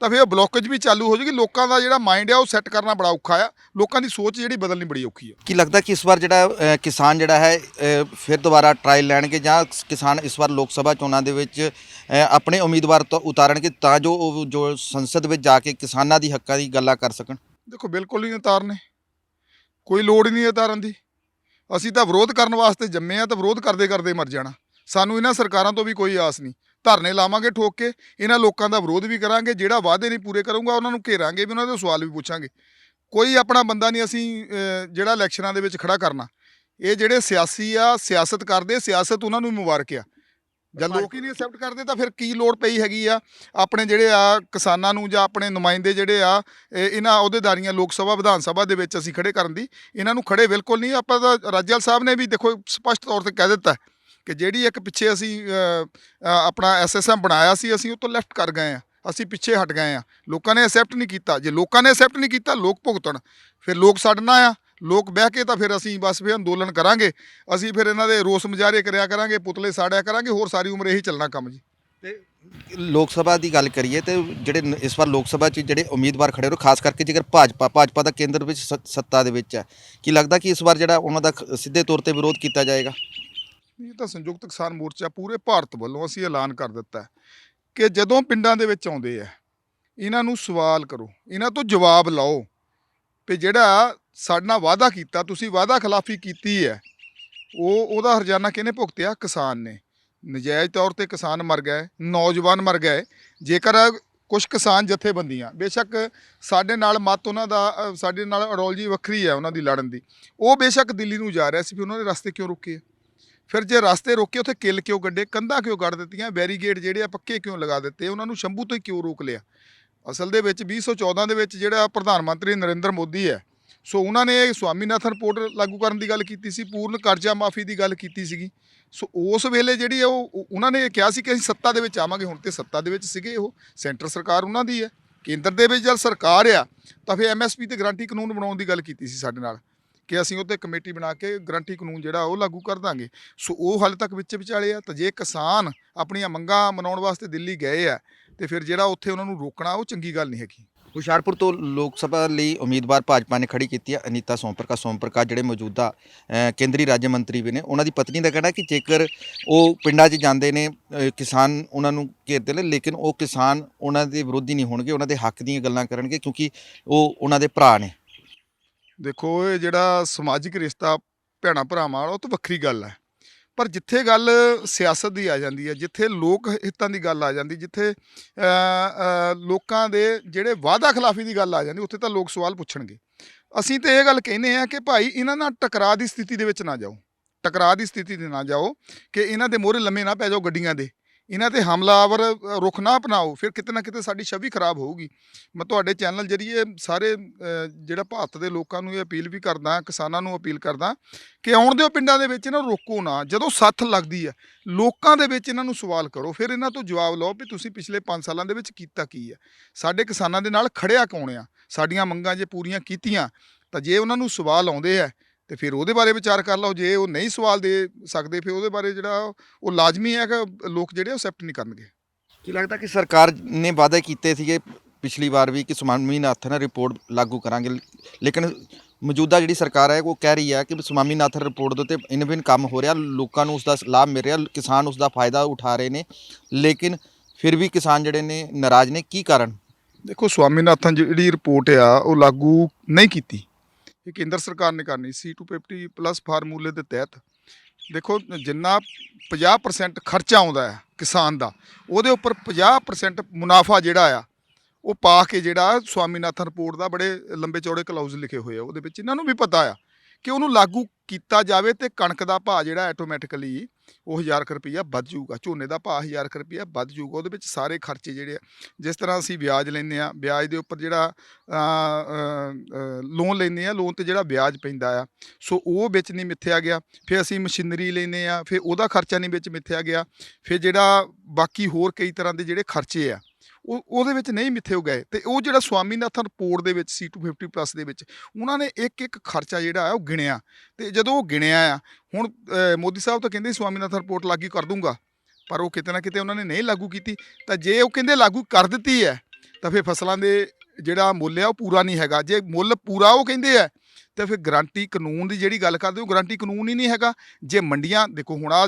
ਤਾਂ ਫਿਰ ਬਲੋਕੇਜ ਵੀ ਚਾਲੂ ਹੋ ਜਾਏਗੀ ਲੋਕਾਂ ਦਾ ਜਿਹੜਾ ਮਾਈਂਡ ਆ ਉਹ ਸੈੱਟ ਕਰਨਾ ਬੜਾ ਔਖਾ ਆ। ਲੋਕਾਂ ਦੀ ਸੋਚ ਜਿਹੜੀ ਬਦਲਣੀ ਬੜੀ ਔਖੀ ਆ। ਕੀ ਲੱਗਦਾ ਕਿ ਇਸ ਵਾਰ ਜਿਹੜਾ ਕਿਸਾਨ ਜਿਹੜਾ ਹੈ ਫਿਰ ਦੁਬਾਰਾ ਟਰਾਇਲ ਲੈਣਗੇ ਜਾਂ ਕਿਸਾਨ ਇਸ ਵਾਰ ਲੋਕ ਸਭਾ ਚੋਣਾਂ ਦੇ ਵਿੱਚ ਆਪਣੇ ਉਮੀਦਵਾਰ ਤੋਂ ਉਤਾਰਨਗੇ ਤਾਂ ਜੋ ਉਹ ਜੋ ਸੰਸਦ ਵਿੱਚ ਜਾ ਕੇ ਕਿਸਾਨਾਂ ਦੀ ਹੱਕਾਂ ਦੀ ਗੱਲਾਂ ਕਰ ਸਕਣ? ਦੇਖੋ ਬਿਲਕੁਲ ਨਹੀਂ ਉਤਾਰਨੇ। ਕੋਈ ਲੋੜ ਹੀ ਨਹੀਂ ਉਤਾਰਨ ਦੀ। ਅਸੀਂ ਤਾਂ ਵਿਰੋਧ ਕਰਨ ਵਾਸਤੇ ਜੰਮੇ ਆ ਤਾਂ ਵਿਰੋਧ ਕਰਦੇ ਕਰਦੇ ਮਰ ਜਾਣਾ। ਸਾਨੂੰ ਇਹਨਾਂ ਸਰਕਾਰਾਂ ਤੋਂ ਵੀ ਕੋਈ ਆਸ ਨਹੀਂ। ਧਰਨੇ ਲਾਵਾਂਗੇ ਠੋਕ ਕੇ ਇਹਨਾਂ ਲੋਕਾਂ ਦਾ ਵਿਰੋਧ ਵੀ ਕਰਾਂਗੇ ਜਿਹੜਾ ਵਾਅਦੇ ਨਹੀਂ ਪੂਰੇ ਕਰੂੰਗਾ ਉਹਨਾਂ ਨੂੰ ਘੇਰਾਂਗੇ ਵੀ ਉਹਨਾਂ ਦੇ ਸਵਾਲ ਵੀ ਪੁੱਛਾਂਗੇ। ਕੋਈ ਆਪਣਾ ਬੰਦਾ ਨਹੀਂ ਅਸੀਂ ਜਿਹੜਾ ਇਲੈਕਸ਼ਨਾਂ ਦੇ ਵਿੱਚ ਖੜਾ ਕਰਨਾ। ਇਹ ਜਿਹੜੇ ਸਿਆਸੀ ਆ ਸਿਆਸਤ ਕਰਦੇ ਸਿਆਸਤ ਉਹਨਾਂ ਨੂੰ ਮੁਬਾਰਕ ਆ। ਜਦ ਲੋਕ ਹੀ ਨਹੀਂ ਐਕਸੈਪਟ ਕਰਦੇ ਤਾਂ ਫਿਰ ਕੀ ਲੋੜ ਪਈ ਹੈਗੀ ਆ? ਆਪਣੇ ਜਿਹੜੇ ਆ ਕਿਸਾਨਾਂ ਨੂੰ ਜਾਂ ਆਪਣੇ ਨੁਮਾਇੰਦੇ ਜਿਹੜੇ ਆ ਇਹ ਇਹਨਾਂ ਅਹੁਦੇਦਾਰੀਆਂ ਲੋਕ ਸਭਾ ਵਿਧਾਨ ਸਭਾ ਦੇ ਵਿੱਚ ਅਸੀਂ ਖੜੇ ਕਰਨ ਦੀ ਇਹਨਾਂ ਨੂੰ ਖੜੇ ਬਿਲਕੁਲ ਨਹੀਂ। ਆਪਾਂ ਤਾਂ ਰਾਜਲ ਸਾਹਿਬ ਨੇ ਵੀ ਦੇਖੋ ਸਪਸ਼ਟ ਤੌਰ ਤੇ ਕਹਿ ਦਿੱਤਾ ਕਿ ਜਿਹੜੀ ਇੱਕ ਪਿੱਛੇ ਅਸੀਂ ਅ, ਅ, ਆਪਣਾ ਐਸਐਸਐਮ ਬਣਾਇਆ ਸੀ ਅਸੀਂ ਉਹ ਤੋਂ ਲੈਫਟ ਕਰ ਗਏ ਆ। ਅਸੀਂ ਪਿੱਛੇ ਹਟ ਗਏ ਆ। ਲੋਕਾਂ ਨੇ ਐਕਸੈਪਟ ਨਹੀਂ ਕੀਤਾ। ਜੇ ਲੋਕਾਂ ਨੇ ਐਕਸੈਪਟ ਨਹੀਂ ਕੀਤਾ ਲੋਕ ਭੁਗਤਣ। ਫਿਰ ਲੋਕ ਛੱਡਣਾ ਆ। ਲੋਕ ਬਹਿ ਕੇ ਤਾਂ ਫਿਰ ਅਸੀਂ ਬਸ ਫਿਰ ਅੰਦੋਲਨ ਕਰਾਂਗੇ। ਅਸੀਂ ਫਿਰ ਇਹਨਾਂ ਦੇ ਰੋਸ ਮੁਜ਼ਾਹਰੇ ਕਰਿਆ ਕਰਾਂਗੇ ਪੁਤਲੇ ਸਾੜਿਆ ਕਰਾਂਗੇ ਹੋਰ ਸਾਰੀ ਉਮਰ ਇਹੀ ਚੱਲਣਾ ਕੰਮ ਜੀ। ਲੋਕ ਸਭਾ ਦੀ ਗੱਲ ਕਰੀਏ ਤੇ ਜਿਹੜੇ ਇਸ ਵਾਰ ਲੋਕ ਸਭਾ 'ਚ ਜਿਹੜੇ ਉਮੀਦਵਾਰ ਖੜੇ ਹੋ ਖਾਸ ਕਰਕੇ ਜੇਕਰ ਭਾਜਪਾ ਭਾਜਪਾ ਦਾ ਕੇਂਦਰ ਵਿੱਚ ਸ- ਸੱਤਾ ਦੇ ਵਿੱਚ ਹੈ ਕੀ ਲੱਗਦਾ ਕਿ ਇਸ ਵਾਰ ਜਿਹੜਾ ਉਹਨਾਂ ਦਾ ਖ- ਸਿੱਧੇ ਤੌਰ ਤੇ ਵਿਰੋਧ ਕੀਤਾ ਜਾਏਗਾ? ਇਹ ਤਾਂ ਸੰਯੁਕਤ ਕਿਸਾਨ ਮੋਰਚਾ ਪੂਰੇ ਭਾਰਤ ਵੱਲੋਂ ਅਸੀਂ ਐਲਾਨ ਕਰ ਦਿੱਤਾ ਕਿ ਜਦੋਂ ਪਿੰਡਾਂ ਦੇ ਵਿੱਚ ਆਉਂਦੇ ਆ ਇਹਨਾਂ ਨੂੰ ਸਵਾਲ ਕਰੋ, ਇਹਨਾਂ ਤੋਂ ਜਵਾਬ ਲਓ ਵੀ ਜਿਹੜਾ ਸਾਡੇ ਨਾਲ ਵਾਅਦਾ ਕੀਤਾ, ਤੁਸੀਂ ਵਾਅਦਾ ਖਿਲਾਫੀ ਕੀਤੀ ਹੈ, ਉਹ, ਉਹਦਾ ਹਰਜਾਨਾ ਕਿਹਨੇ ਭੁਗਤਿਆ ਕਿਸਾਨ ਨੇ ਨਜਾਇਜ਼ ਤੌਰ ਤੇ ਕਿਸਾਨ ਮਰ ਗਏ ਨੌਜਵਾਨ ਮਰ ਗਏ ਜੇਕਰ ਕੁਝ ਕਿਸਾਨ ਜਥੇਬੰਦੀਆਂ, ਬੇਸ਼ੱਕ ਸਾਡੇ ਨਾਲ ਮਤ ਉਹਨਾਂ ਦਾ ਸਾਡੇ ਨਾਲ ਅਡੋਲਜੀ ਵੱਖਰੀ ਹੈ ਉਹਨਾਂ ਦੀ ਲੜਨ ਦੀ, ਉਹ ਬੇਸ਼ੱਕ ਦਿੱਲੀ ਨੂੰ ਜਾ ਰਿਹਾ ਸੀ ਵੀ ਉਹਨਾਂ ਨੇ ਰਸਤੇ ਕਿਉਂ ਰੋਕੇ ਆ? ਫਿਰ ਜੇ ਰਸਤੇ ਰੋਕੇ, ਉੱਥੇ ਕਿੱਲ ਕਿਉਂ ਗੱਡੇ ਕੰਧਾਂ ਕਿਉਂ ਕੱਢ ਦਿੱਤੀਆਂ? ਬੈਰੀਗੇਡ ਜਿਹੜੇ ਆ, ਪੱਕੇ ਕਿਉਂ ਲਗਾ ਦਿੱਤੇ? ਉਹਨਾਂ ਨੂੰ ਸ਼ੰਭੂ ਤੋਂ ਹੀ ਕਿਉਂ ਰੋਕ ਲਿਆ? ਅਸਲ ਦੇ ਵਿੱਚ 2014 ਦੇ ਵਿੱਚ ਜਿਹੜਾ ਪ੍ਰਧਾਨ ਮੰਤਰੀ ਨਰਿੰਦਰ ਮੋਦੀ ਹੈ, ਸੋ ਉਹਨਾਂ ਨੇ ਸਵਾਮੀਨਾਥਨ ਰਿਪੋਰਟ ਲਾਗੂ ਕਰਨ ਦੀ ਗੱਲ ਕੀਤੀ ਸੀ, ਪੂਰਨ ਕਰਜ਼ਾ ਮਾਫੀ ਦੀ ਗੱਲ ਕੀਤੀ ਸੀਗੀ। ਸੋ ਉਸ ਵੇਲੇ ਜਿਹੜੀ ਆ, ਉਹ, ਉਹ- ਉਹਨਾਂ ਨੇ ਕਿਹਾ ਸੀ ਕਿ ਅਸੀਂ ਸੱਤਾ ਦੇ ਵਿੱਚ ਆਵਾਂਗੇ, ਹੁਣ ਤੇ ਸੱਤਾ ਦੇ ਵਿੱਚ ਸੀਗੇ ਉਹ, ਸੈਂਟਰ ਸਰਕਾਰ ਉਹਨਾਂ ਦੀ ਹੈ। ਕੇਂਦਰ ਦੇ ਵਿੱਚ ਜਦ ਸਰਕਾਰ ਆ, ਤਾਂ ਫਿਰ ਐਮਐਸਪੀ ਤੇ ਗਰੰਟੀ ਕਾਨੂੰਨ ਬਣਾਉਣ ਦੀ ਗੱਲ ਕੀਤੀ ਸੀ ਸਾਡੇ ਨਾਲ। ਕਿ ਅਸੀਂ ਉਹ ਕਮੇਟੀ ਬਣਾ ਕੇ ਗਰੰਟੀ ਕਾਨੂੰਨ ਜਿਹੜਾ ਉਹ ਲਾਗੂ ਕਰ ਦਾਂਗੇ। ਸੋ ਉਹ ਹਾਲੇ ਤੱਕ ਵਿੱਚ ਵਿਚਾਲੇ ਆ, ਤਾਂ ਜੇ ਕਿਸਾਨ ਆਪਣੀਆਂ ਮੰਗਾਂ ਮਨਾਉਣ ਵਾਸਤੇ ਦਿੱਲੀ ਗਏ ਆ, ਤੇ ਫਿਰ ਜਿਹੜਾ ਉੱਥੇ ਉਹਨਾਂ ਨੂੰ ਰੋਕਣਾ, ਉਹ ਚੰਗੀ ਗੱਲ ਨਹੀਂ ਹੈਗੀ। ਹੁਸ਼ਿਆਰਪੁਰ ਤੋਂ ਲੋਕ ਸਭਾ ਲਈ ਉਮੀਦਵਾਰ ਭਾਜਪਾ ਨੇ ਖੜੀ ਕੀਤੀ ਹੈ ਅਨੀਤਾ ਸੋਮਪ੍ਰਕਾਸ਼ ਸੋਮਪ੍ਰਕਾਸ਼ ਜਿਹੜੇ ਮੌਜੂਦਾ ਕੇਂਦਰੀ ਰਾਜ ਮੰਤਰੀ ਵੀ ਨੇ, ਉਹਨਾਂ ਦੀ ਪਤਨੀ ਦਾ ਕਹਿਣਾ ਕਿ ਜੇਕਰ ਉਹ ਪਿੰਡਾਂ 'ਚ ਜਾਂਦੇ ਨੇ ਕਿਸਾਨ ਉਹਨਾਂ ਨੂੰ ਘੇਰਦੇ ਨੇ, ਲੇਕਿਨ ਉਹ ਕਿਸਾਨ ਉਹਨਾਂ ਦੇ ਵਿਰੋਧੀ ਨਹੀਂ ਹੋਣਗੇ, ਉਹਨਾਂ ਦੇ ਹੱਕ ਦੀਆਂ ਗੱਲਾਂ ਕਰਨਗੇ, ਕਿਉਂਕਿ ਉਹ ਉਹਨਾਂ ਦੇ ਭਰਾ ਨੇ। ਦੇਖੋ, ਇਹ ਜਿਹੜਾ ਸਮਾਜਿਕ ਰਿਸ਼ਤਾ ਭੈਣਾ ਭਰਾਵਾਂ ਵਾਲਾ ਉਹ ਤਾਂ ਵੱਖਰੀ ਗੱਲ ਹੈ। ਪਰ ਜਿੱਥੇ ਗੱਲ ਸਿਆਸਤ ਦੀ ਆ ਜਾਂਦੀ ਹੈ, ਜਿੱਥੇ ਲੋਕ ਹਿੱਤਾਂ ਦੀ ਗੱਲ ਆ ਜਾਂਦੀ, ਜਿੱਥੇ ਲੋਕਾਂ ਦੇ ਜਿਹੜੇ ਵਾਅਦਾ ਖਿਲਾਫੀ ਦੀ ਗੱਲ ਆ ਜਾਂਦੀ, ਉੱਥੇ ਤਾਂ ਲੋਕ ਸਵਾਲ ਪੁੱਛਣਗੇ। ਅਸੀਂ ਤੇ ਇਹ ਗੱਲ ਕਹਿੰਦੇ ਆ ਕਿ ਭਾਈ, ਇਹਨਾਂ ਨਾਲ ਟਕਰਾਅ ਦੀ ਸਥਿਤੀ ਦੇ ਵਿੱਚ ਨਾ ਜਾਓ। ਟਕਰਾਅ ਦੀ ਸਥਿਤੀ ਦੇ ਨਾ ਜਾਓ ਕਿ ਇਹਨਾਂ ਦੇ ਮੋਹਰੇ ਲੰਮੇ ਨਾ ਪੈ ਜਾਓ ਗੱਡੀਆਂ ਦੇ। ਇਹਨਾਂ ਤੇ ਹਮਲਾਵਰ ਅ, ਰੁਖ ਨਾ ਅਪਣਾਓ ਫਿਰ ਕਿਤੇ ਨਾ ਕਿਤੇ ਸਾਡੀ ਛਵੀ ਖਰਾਬ ਹੋਊਗੀ। ਮੈਂ ਤੁਹਾਡੇ ਚੈਨਲ ਜਰੀਏ ਸਾਰੇ ਜਿਹੜਾ ਭਾਰਤ ਦੇ ਲੋਕਾਂ ਨੂੰ ਇਹ ਅਪੀਲ ਵੀ ਕਰਦਾ ਕਿਸਾਨਾਂ ਨੂੰ ਅਪੀਲ ਕਰਦਾ ਕਿ ਆਉਣ ਦਿਓ ਪਿੰਡਾਂ ਦੇ ਵਿੱਚ ਇਹਨਾਂ ਨੂੰ ਰੋਕੋ ਨਾ। ਜਦੋਂ ਸੱਥ ਲੱਗਦੀ ਹੈ ਲੋਕਾਂ ਦੇ ਵਿੱਚ ਇਹਨਾਂ ਨੂੰ ਸਵਾਲ ਕਰੋ ਫਿਰ ਇਹਨਾਂ ਤੋਂ ਜਵਾਬ ਲਓ ਵੀ ਤੁਸੀਂ ਪਿਛਲੇ 5 ਸਾਲਾਂ ਦੇ ਵਿੱਚ ਕੀਤਾ ਕੀ ਹੈ। ਸਾਡੇ ਕਿਸਾਨਾਂ ਦੇ ਨਾਲ ਖੜਿਆ ਕੌਣ ਆ? ਸਾਡੀਆਂ ਮੰਗਾਂ ਜੇ ਪੂਰੀਆਂ ਕੀਤੀਆਂ ਤਾਂ ਜੇ ਉਹਨਾਂ ਨੂੰ ਸਵਾਲ ਆਉਂਦੇ ਆ ਤੇ ਫਿਰ ਉਹਦੇ ਬਾਰੇ ਵਿਚਾਰ ਕਰ ਲਓ ਜੇ ਉਹ ਨਹੀਂ ਸਵਾਲ ਦੇ ਸਕਦੇ ਫਿਰ ਉਹਦੇ ਬਾਰੇ ਜਿਹੜਾ ਉਹ ਲਾਜ਼ਮੀ ਹੈ ਕਿ ਲੋਕ ਜਿਹੜੇ ਉਹ ਐਕਸੈਪਟ ਨਹੀਂ ਕਰਨਗੇ। ਕੀ ਲੱਗਦਾ ਕਿ ਸਰਕਾਰ ਨੇ ਵਾਅਦੇ ਕੀਤੇ ਸੀਗੇ ਪਿਛਲੀ ਵਾਰ ਵੀ ਕਿ ਸਵਾਮੀਨਾਥਨ ਰਿਪੋਰਟ ਲਾਗੂ ਕਰਾਂਗੇ ਲੇਕਿਨ ਮੌਜੂਦਾ ਜਿਹੜੀ ਸਰਕਾਰ ਹੈ ਉਹ ਕਹਿ ਰਹੀ ਹੈ ਕਿ ਸਵਾਮੀਨਾਥਨ ਰਿਪੋਰਟ ਦੇ ਉੱਤੇ ਇਨ ਬਿਨ ਕੰਮ ਹੋ ਰਿਹਾ ਲੋਕਾਂ ਨੂੰ ਉਸ ਦਾ ਲਾਭ ਮਿਲ ਰਿਹਾ ਕਿਸਾਨ ਉਸ ਦਾ ਫਾਇਦਾ ਉਠਾ ਰਹੇ ਨੇ ਲੇਕਿਨ ਫਿਰ ਵੀ ਕਿਸਾਨ ਜਿਹੜੇ ਨੇ ਨਾਰਾਜ਼ ਨੇ ਕੀ ਕਾਰਨ? ਦੇਖੋ ਸਵਾਮੀਨਾਥਨ ਜਿਹੜੀ ਰਿਪੋਰਟ ਆ ਉਹ ਲਾਗੂ ਨਹੀਂ ਕੀਤੀ। ਇਹ ਕੇਂਦਰ ਸਰਕਾਰ ਨੇ ਕਰਨੀ C250 ਪਲੱਸ ਫਾਰਮੂਲੇ ਦੇ ਤਹਿਤ। ਦੇਖੋ, ਜਿੰਨਾ 50% ਖਰਚਾ ਆਉਂਦਾ ਹੈ ਕਿਸਾਨ ਦਾ, ਉਹਦੇ ਉੱਪਰ 50% ਮੁਨਾਫਾ ਜਿਹੜਾ ਆ, ਉਹ ਪਾ ਕੇ ਜਿਹੜਾ ਸਵਾਮੀਨਾਥਨ ਰਿਪੋਰਟ ਦਾ ਬੜੇ ਲੰਬੇ ਚੌੜੇ ਕਲਾਉਜ਼ ਲਿਖੇ ਹੋਏ ਆ, ਉਹਦੇ ਵਿੱਚ ਇਹਨਾਂ ਨੂੰ ਵੀ ਪਤਾ ਆ ਕਿ ਉਹਨੂੰ ਲਾਗੂ ਕੀਤਾ ਜਾਵੇ ਤੇ ਕਣਕ ਦਾ ਭਾਅ ਜਿਹੜਾ ਆਟੋਮੈਟਿਕਲੀ ਉਹ 1000 ਕੁ ਰੁਪਈਆ ਵੱਧ ਜਾਊਗਾ, ਝੋਨੇ ਦਾ ਭਾਅ 1000 ਕੁ ਰੁਪਈਆ ਵੱਧ ਜਾਊਗਾ, ਉਹਦੇ ਵਿੱਚ ਸਾਰੇ ਖਰਚੇ ਜਿਹੜੇ ਆ, ਜਿਸ ਤਰ੍ਹਾਂ ਅਸੀਂ ਵਿਆਜ ਲੈਂਦੇ ਆ ਵਿਆਜ ਦੇ ਉੱਪਰ ਜਿਹੜਾ ਲੋਨ ਲੈਂਦੇ ਆ ਲੋਨ ਤੇ ਜਿਹੜਾ ਵਿਆਜ ਪੈਂਦਾ ਆ, ਸੋ ਉਹ ਵਿੱਚ ਨਹੀਂ ਮਿੱਥਿਆ ਗਿਆ, ਫਿਰ ਅਸੀਂ ਮਸ਼ੀਨਰੀ ਲੈਂਦੇ ਆ ਫਿਰ ਉਹਦਾ ਖਰਚਾ ਨਹੀਂ ਵਿੱਚ ਮਿੱਥਿਆ ਗਿਆ, ਫਿਰ ਜਿਹੜਾ ਬਾਕੀ ਹੋਰ ਕਈ ਤਰ੍ਹਾਂ ਦੇ ਜਿਹੜੇ ਖਰਚੇ ਆ ਉਹ, ਉਹਦੇ ਵਿੱਚ ਨਹੀਂ ਮਿੱਥੇ ਹੋ ਗਏ। ਤੇ ਉਹ ਜਿਹੜਾ ਸਵਾਮੀਨਾਥਨ ਰਿਪੋਰਟ ਦੇ ਵਿੱਚ C250 ਪਲੱਸ ਦੇ ਵਿੱਚ, ਉਹਨਾਂ ਨੇ ਇੱਕ ਇੱਕ ਖਰਚਾ ਜਿਹੜਾ ਆ, ਉਹ ਗਿਣਿਆ। ਤੇ ਜਦੋਂ ਉਹ ਗਿਣਿਆ ਆ, ਹੁਣ ਮੋਦੀ ਸਾਹਿਬ ਤਾਂ ਕਹਿੰਦੇ ਸਵਾਮੀਨਾਥਨ ਰਿਪੋਰਟ ਲਾਗੂ ਕਰ ਦੂੰਗਾ, ਪਰ ਉਹ ਕਿਤੇ ਨਾ ਕਿਤੇ ਉਹਨਾਂ ਨੇ ਨਹੀਂ ਲਾਗੂ ਕੀਤੀ। ਤਾਂ ਜੇ ਉਹ ਕਹਿੰਦੇ ਲਾਗੂ ਕਰ ਦਿੱਤੀ ਹੈ, ਤਾਂ ਫਿਰ ਫਸਲਾਂ ਦੇ ਜਿਹੜਾ ਮੁੱਲ ਆ ਉਹ ਪੂਰਾ ਨਹੀਂ ਹੈਗਾ। ਜੇ ਮੁੱਲ ਪੂਰਾ ਉਹ ਕਹਿੰਦੇ ਆ, ਤਾਂ ਫਿਰ ਗਰੰਟੀ ਕਾਨੂੰਨ ਦੀ ਜਿਹੜੀ ਗੱਲ ਕਰਦੇ ਹੋ ਗਰੰਟੀ ਕਾਨੂੰਨ ਹੀ ਨਹੀਂ ਹੈਗਾ। ਜੇ ਮੰਡੀਆਂ, ਦੇਖੋ ਹੁਣ ਆ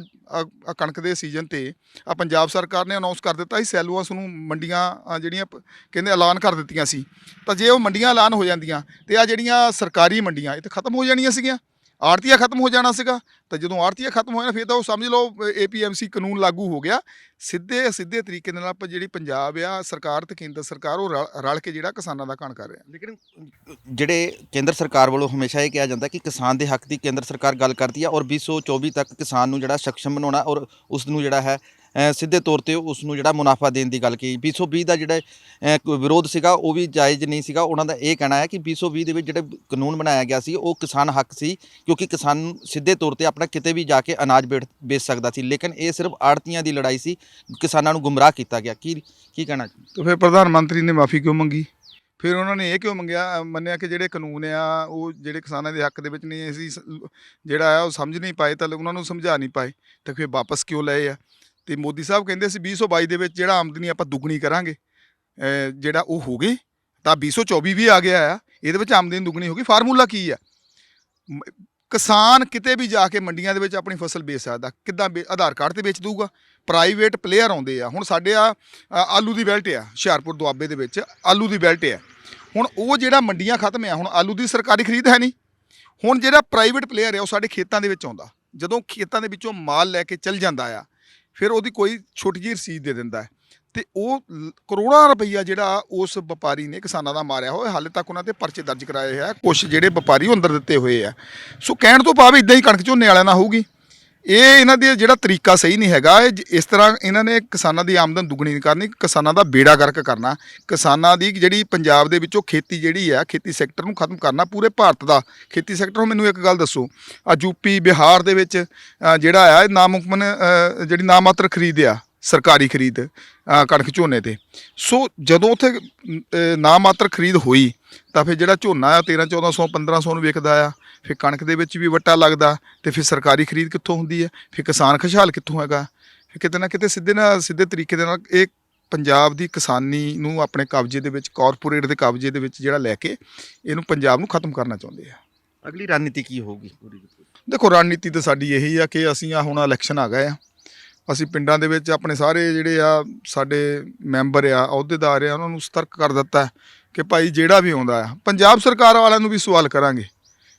ਕਣਕ ਦੇ ਸੀਜ਼ਨ ਤੇ ਆ ਪੰਜਾਬ ਸਰਕਾਰ ਨੇ ਅਨਾਉਂਸ ਕਰ ਦਿੱਤਾ ਸੀ ਸੈਲੂਅਸ ਨੂੰ ਮੰਡੀਆਂ ਜਿਹੜੀਆਂ ਕਹਿੰਦੇ ਐਲਾਨ ਕਰ ਦਿੱਤੀਆਂ ਸੀ। ਤਾਂ ਜੇ ਉਹ ਮੰਡੀਆਂ ਐਲਾਨ ਹੋ ਜਾਂਦੀਆਂ, ਤੇ ਆ ਜਿਹੜੀਆਂ ਸਰਕਾਰੀ ਮੰਡੀਆਂ, ਇਹ ਤਾਂ ਖਤਮ ਹੋ ਜਾਣੀਆਂ ਸੀਗੀਆਂ। ਆੜਤੀਆ ਖਤਮ ਹੋ ਜਾਣਾ ਸੀਗਾ, ਤਾਂ ਜਦੋਂ ਆੜਤੀਆ ਖਤਮ ਹੋ ਜਾਣਾ ਫਿਰ ਤਾਂ ਉਹ ਸਮਝ ਲਓ ਏਪੀਐਮਸੀ ਕਾਨੂੰਨ ਲਾਗੂ ਹੋ ਗਿਆ। ਸਿੱਧੇ ਸਿੱਧੇ ਤਰੀਕੇ ਨਾਲ ਆਪਾਂ ਜਿਹੜੀ ਪੰਜਾਬ ਆ, ਸਰਕਾਰ ਤੇ ਕੇਂਦਰ ਸਰਕਾਰ, ਉਹ ਰਲ- ਰਲ ਕੇ ਜਿਹੜਾ ਕਿਸਾਨਾਂ ਦਾ ਕਣ ਕਰ ਰਿਹਾ। ਲੇਕਿਨ ਜਿਹੜੇ ਕੇਂਦਰ ਸਰਕਾਰ ਵੱਲੋਂ ਹਮੇਸ਼ਾ ਇਹ ਕਿਹਾ ਜਾਂਦਾ ਕਿ ਕਿਸਾਨ ਦੇ ਹੱਕ ਦੀ ਕੇਂਦਰ ਸਰਕਾਰ ਗੱਲ ਕਰਦੀ ਹੈ ਔਰ 2024 ਤੱਕ ਕਿਸਾਨ ਨੂੰ ਜਿਹੜਾ ਸક્ષਮ ਬਣਾਉਣਾ ਔਰ ਉਸ ਨੂੰ ਜਿਹੜਾ ਹੈ ਸਿੱਧੇ ਤੌਰ ਤੇ ਉਸ ਨੂੰ ਜਿਹੜਾ ਮੁਨਾਫਾ ਦੇਣ ਦੀ ਗੱਲ ਕੀਤੀ 2020 ਦਾ ਜਿਹੜਾ ਵਿਰੋਧ ਸੀਗਾ, ਉਹ ਵੀ ਜਾਇਜ਼ ਨਹੀਂ ਸੀਗਾ। ਉਹਨਾਂ ਦਾ ਇਹ ਕਹਿਣਾ ਹੈ ਕਿ 2020 ਦੇ ਵਿੱਚ ਜਿਹੜੇ ਕਾਨੂੰਨ ਬਣਾਇਆ ਗਿਆ ਸੀ, ਉਹ ਕਿਸਾਨ ਹੱਕ ਸੀ, ਕਿਉਂਕਿ ਕਿਸਾਨ ਸਿੱਧੇ ਤੌਰ ਤੇ ਆਪਣਾ ਕਿਤੇ ਵੀ ਜਾ ਕੇ ਅਨਾਜ ਵੇਚ ਵੇਚ ਸਕਦਾ ਸੀ। ਲੇਕਿਨ ਇਹ ਸਿਰਫ ਆੜਤੀਆਂ ਦੀ ਲੜਾਈ ਸੀ, ਕਿਸਾਨਾਂ ਨੂੰ ਗੁੰਮਰਾਹ ਕੀਤਾ ਗਿਆ। ਕੀ ਕੀ ਕਹਿਣਾ? ਤਾਂ ਫਿਰ ਪ੍ਰਧਾਨ ਮੰਤਰੀ ਨੇ ਮਾਫੀ ਕਿਉਂ ਮੰਗੀ? ਫਿਰ ਉਹਨਾਂ ਨੇ ਇਹ ਕਿਉਂ ਮੰਗਿਆ? ਮੰਨਿਆ ਕਿ ਜਿਹੜੇ ਕਾਨੂੰਨ ਆ, ਉਹ ਜਿਹੜੇ ਕਿਸਾਨਾਂ ਦੇ ਹੱਕ ਦੇ ਵਿੱਚ ਨਹੀਂ, ਅਸੀਂ ਜਿਹੜਾ ਆ, ਉਹ ਸਮਝ ਨਹੀਂ ਪਾਏ, ਤਾਂ ਉਹਨਾਂ ਨੂੰ ਸਮਝਾ ਨਹੀਂ ਪਾਏ। ਤਾਂ ਫਿਰ ਵਾਪਸ ਕਿਉਂ ਲਏ ਆ? ਤੇ ਮੋਦੀ ਸਾਹਿਬ ਕਹਿੰਦੇ ਸੀ 2022 ਦੇ ਵਿੱਚ ਜਿਹੜਾ ਆਮਦਨੀ ਆਪਾਂ ਦੁੱਗਣੀ ਕਰਾਂਗੇ ਜਿਹੜਾ ਉਹ ਹੋ ਗਈ ਤਾਂ 2024 ਵੀ ਆ ਗਿਆ ਆ, ਇਹਦੇ ਵਿੱਚ ਆਮਦਨੀ ਦੁੱਗਣੀ ਹੋ ਗਈ। ਫਾਰਮੂਲਾ ਕੀ ਆ? ਮ- ਕਿਸਾਨ ਕਿਤੇ ਵੀ ਜਾ ਕੇ ਮੰਡੀਆਂ ਦੇ ਵਿੱਚ ਆਪਣੀ ਫਸਲ ਵੇਚ ਸਕਦਾ, ਕਿੱਦਾਂ ਵੇ- ਆਧਾਰ ਕਾਰਡ ਤੇ ਵੇਚ ਦਊਗਾ? ਪ੍ਰਾਈਵੇਟ ਪਲੇਅਰ ਆਉਂਦੇ ਆ। ਹੁਣ ਸਾਡੇ ਆ ਆਲੂ ਦੀ ਬੈਲਟ ਆ, ਹੁਸ਼ਿਆਰਪੁਰ ਦੁਆਬੇ ਦੇ ਵਿੱਚ ਆਲੂ ਦੀ ਬੈਲਟ ਆ। ਹੁਣ ਉਹ ਜਿਹੜਾ ਮੰਡੀਆਂ ਖਤਮ ਆ, ਹੁਣ ਆਲੂ ਦੀ ਸਰਕਾਰੀ ਖਰੀਦ ਹੈ ਨਹੀਂ। ਹੁਣ ਜਿਹੜਾ ਪ੍ਰਾਈਵੇਟ ਪਲੇਅਰ ਆ, ਉਹ ਸਾਡੇ ਖੇਤਾਂ ਦੇ ਵਿੱਚ ਆਉਂਦਾ। ਜਦੋਂ ਖੇਤਾਂ ਦੇ ਵਿੱਚੋਂ ਮਾਲ ਲੈ ਕੇ ਚੱਲ ਜਾਂਦਾ ਆ ਫਿਰ ਉਹਦੀ ਕੋਈ ਛੋਟੀ ਜਿਹੀ ਰਸੀਦ ਦੇ ਦਿੰਦਾ ਹੈ। ਤੇ ਉਹ ਲ- ਕਰੋੜਾਂ ਰੁਪਈਆ ਜਿਹੜਾ ਉਸ ਵਪਾਰੀ ਨੇ ਕਿਸਾਨਾਂ ਦਾ ਮਾਰਿਆ ਹੋਇਆ, ਹਾਲੇ ਤੱਕ ਉਹਨਾਂ ਤੇ ਪਰਚੇ ਦਰਜ ਕਰਾਏ ਹੋਏ ਆ। ਕੁਝ ਜਿਹੜੇ ਵਪਾਰੀ ਉਹ ਅੰਦਰ ਦਿੱਤੇ ਹੋਏ ਆ। ਸੋ ਕਹਿਣ ਤੋਂ ਭਾਵ ਇਦਾਂ ਹੀ ਕਣਕ ਝੋਨੇ ਵਾਲਿਆਂ ਨਾਲ ਹੋਊਗੀ। ਇਹ ਇਹਨਾਂ ਦੀ ਜਿਹੜਾ ਤਰੀਕਾ ਸਹੀ ਨਹੀਂ ਹੈਗਾ ਇਹ ਜ- ਇਸ ਤਰ੍ਹਾਂ ਇਹਨਾਂ ਨੇ ਕਿਸਾਨਾਂ ਦੀ ਆਮਦਨ ਦੁੱਗਣੀ ਨਹੀਂ ਕਰਨੀ ਕਿਸਾਨਾਂ ਦਾ ਬੇੜਾ ਗਰਕ ਕਰਨਾ। ਕਿਸਾਨਾਂ ਦੀ ਜਿਹੜੀ ਪੰਜਾਬ ਦੇ ਵਿੱਚੋਂ ਖੇਤੀ ਜਿਹੜੀ ਆ ਖੇਤੀ ਸੈਕਟਰ ਨੂੰ ਖਤਮ ਕਰਨਾ ਪੂਰੇ ਭਾਰਤ ਦਾ। ਖੇਤੀ ਸੈਕਟਰ ਨੂੰ ਮੈਨੂੰ ਇੱਕ ਗੱਲ ਦੱਸੋ। ਆ ਯੂਪੀ ਬਿਹਾਰ ਦੇ ਵਿੱਚ ਅ, ਜਿਹੜਾ ਆ ਇਹ ਨਾਮੁਕਮਨ ਅ, ਜਿਹੜੀ ਨਾਮਾਤਰ ਖਰੀਦ ਆ ਸਰਕਾਰੀ ਖਰੀਦ ਅ, ਕਣਕ ਝੋਨੇ ਤੇ। ਸੋ ਜਦੋਂ ਉੱਥੇ ਅ, ਨਾਮਾਤਰ ਖਰੀਦ ਹੋਈ ਤਾਂ ਫਿਰ ਜਿਹੜਾ ਝੋਨਾ ਆ 13 1400 1500 ਨੂੰ ਵਿਕਦਾ ਆ। ਫਿਰ ਕਣਕ ਦੇ ਵਿੱਚ ਵੀ ਵੱਟਾ ਲੱਗਦਾ ਤੇ ਫਿਰ ਸਰਕਾਰੀ ਖਰੀਦ ਕਿੱਥੋਂ ਹੁੰਦੀ ਹੈ ਫਿਰ ਕਿਸਾਨ ਖੁਸ਼ਹਾਲ ਕਿੱਥੋਂ ਹੈਗਾ? ਫਿਰ ਕਿਤੇ ਨਾ ਕਿਤੇ ਸਿੱਧੇ ਨਾਲ ਸਿੱਧੇ ਤਰੀਕੇ ਦੇ ਨਾਲ ਇਹ ਪੰਜਾਬ ਦੀ ਕਿਸਾਨੀ ਨੂੰ ਆਪਣੇ ਕਬਜ਼ੇ ਦੇ ਵਿੱਚ ਕਾਰਪੋਰੇਟ ਦੇ ਕਬਜ਼ੇ ਦੇ ਵਿੱਚ ਜਿਹੜਾ ਲੈ ਕੇ ਇਹਨੂੰ ਪੰਜਾਬ ਨੂੰ ਖਤਮ ਕਰਨਾ ਚਾਹੁੰਦੇ ਆ। ਅਗਲੀ ਰਣਨੀਤੀ ਕੀ ਹੋਊਗੀ? ਪੂਰੀ? ਦੇਖੋ ਰਣਨੀਤੀ ਤਾਂ ਸਾਡੀ ਇਹੀ ਆ ਕਿ ਅਸੀਂ ਆ ਹੁਣ ਇਲੈਕਸ਼ਨ ਆ ਗਏ ਆ। ਅਸੀਂ ਪਿੰਡਾਂ ਦੇ ਵਿੱਚ ਆਪਣੇ ਸਾਰੇ ਜਿਹੜੇ ਆ, ਸਾਡੇ ਮੈਂਬਰ ਆ, ਅਹੁਦੇਦਾਰ ਆ, ਉਹਨਾਂ ਨੂੰ ਸਤਰਕ ਕਰ ਦਿੱਤਾ ਕਿ ਭਾਈ ਜਿਹੜਾ ਵੀ ਆਉਂਦਾ ਆ, ਪੰਜਾਬ ਸਰਕਾਰ ਵਾਲਿਆਂ ਨੂੰ ਵੀ ਸਵਾਲ ਕਰਾਂਗੇ।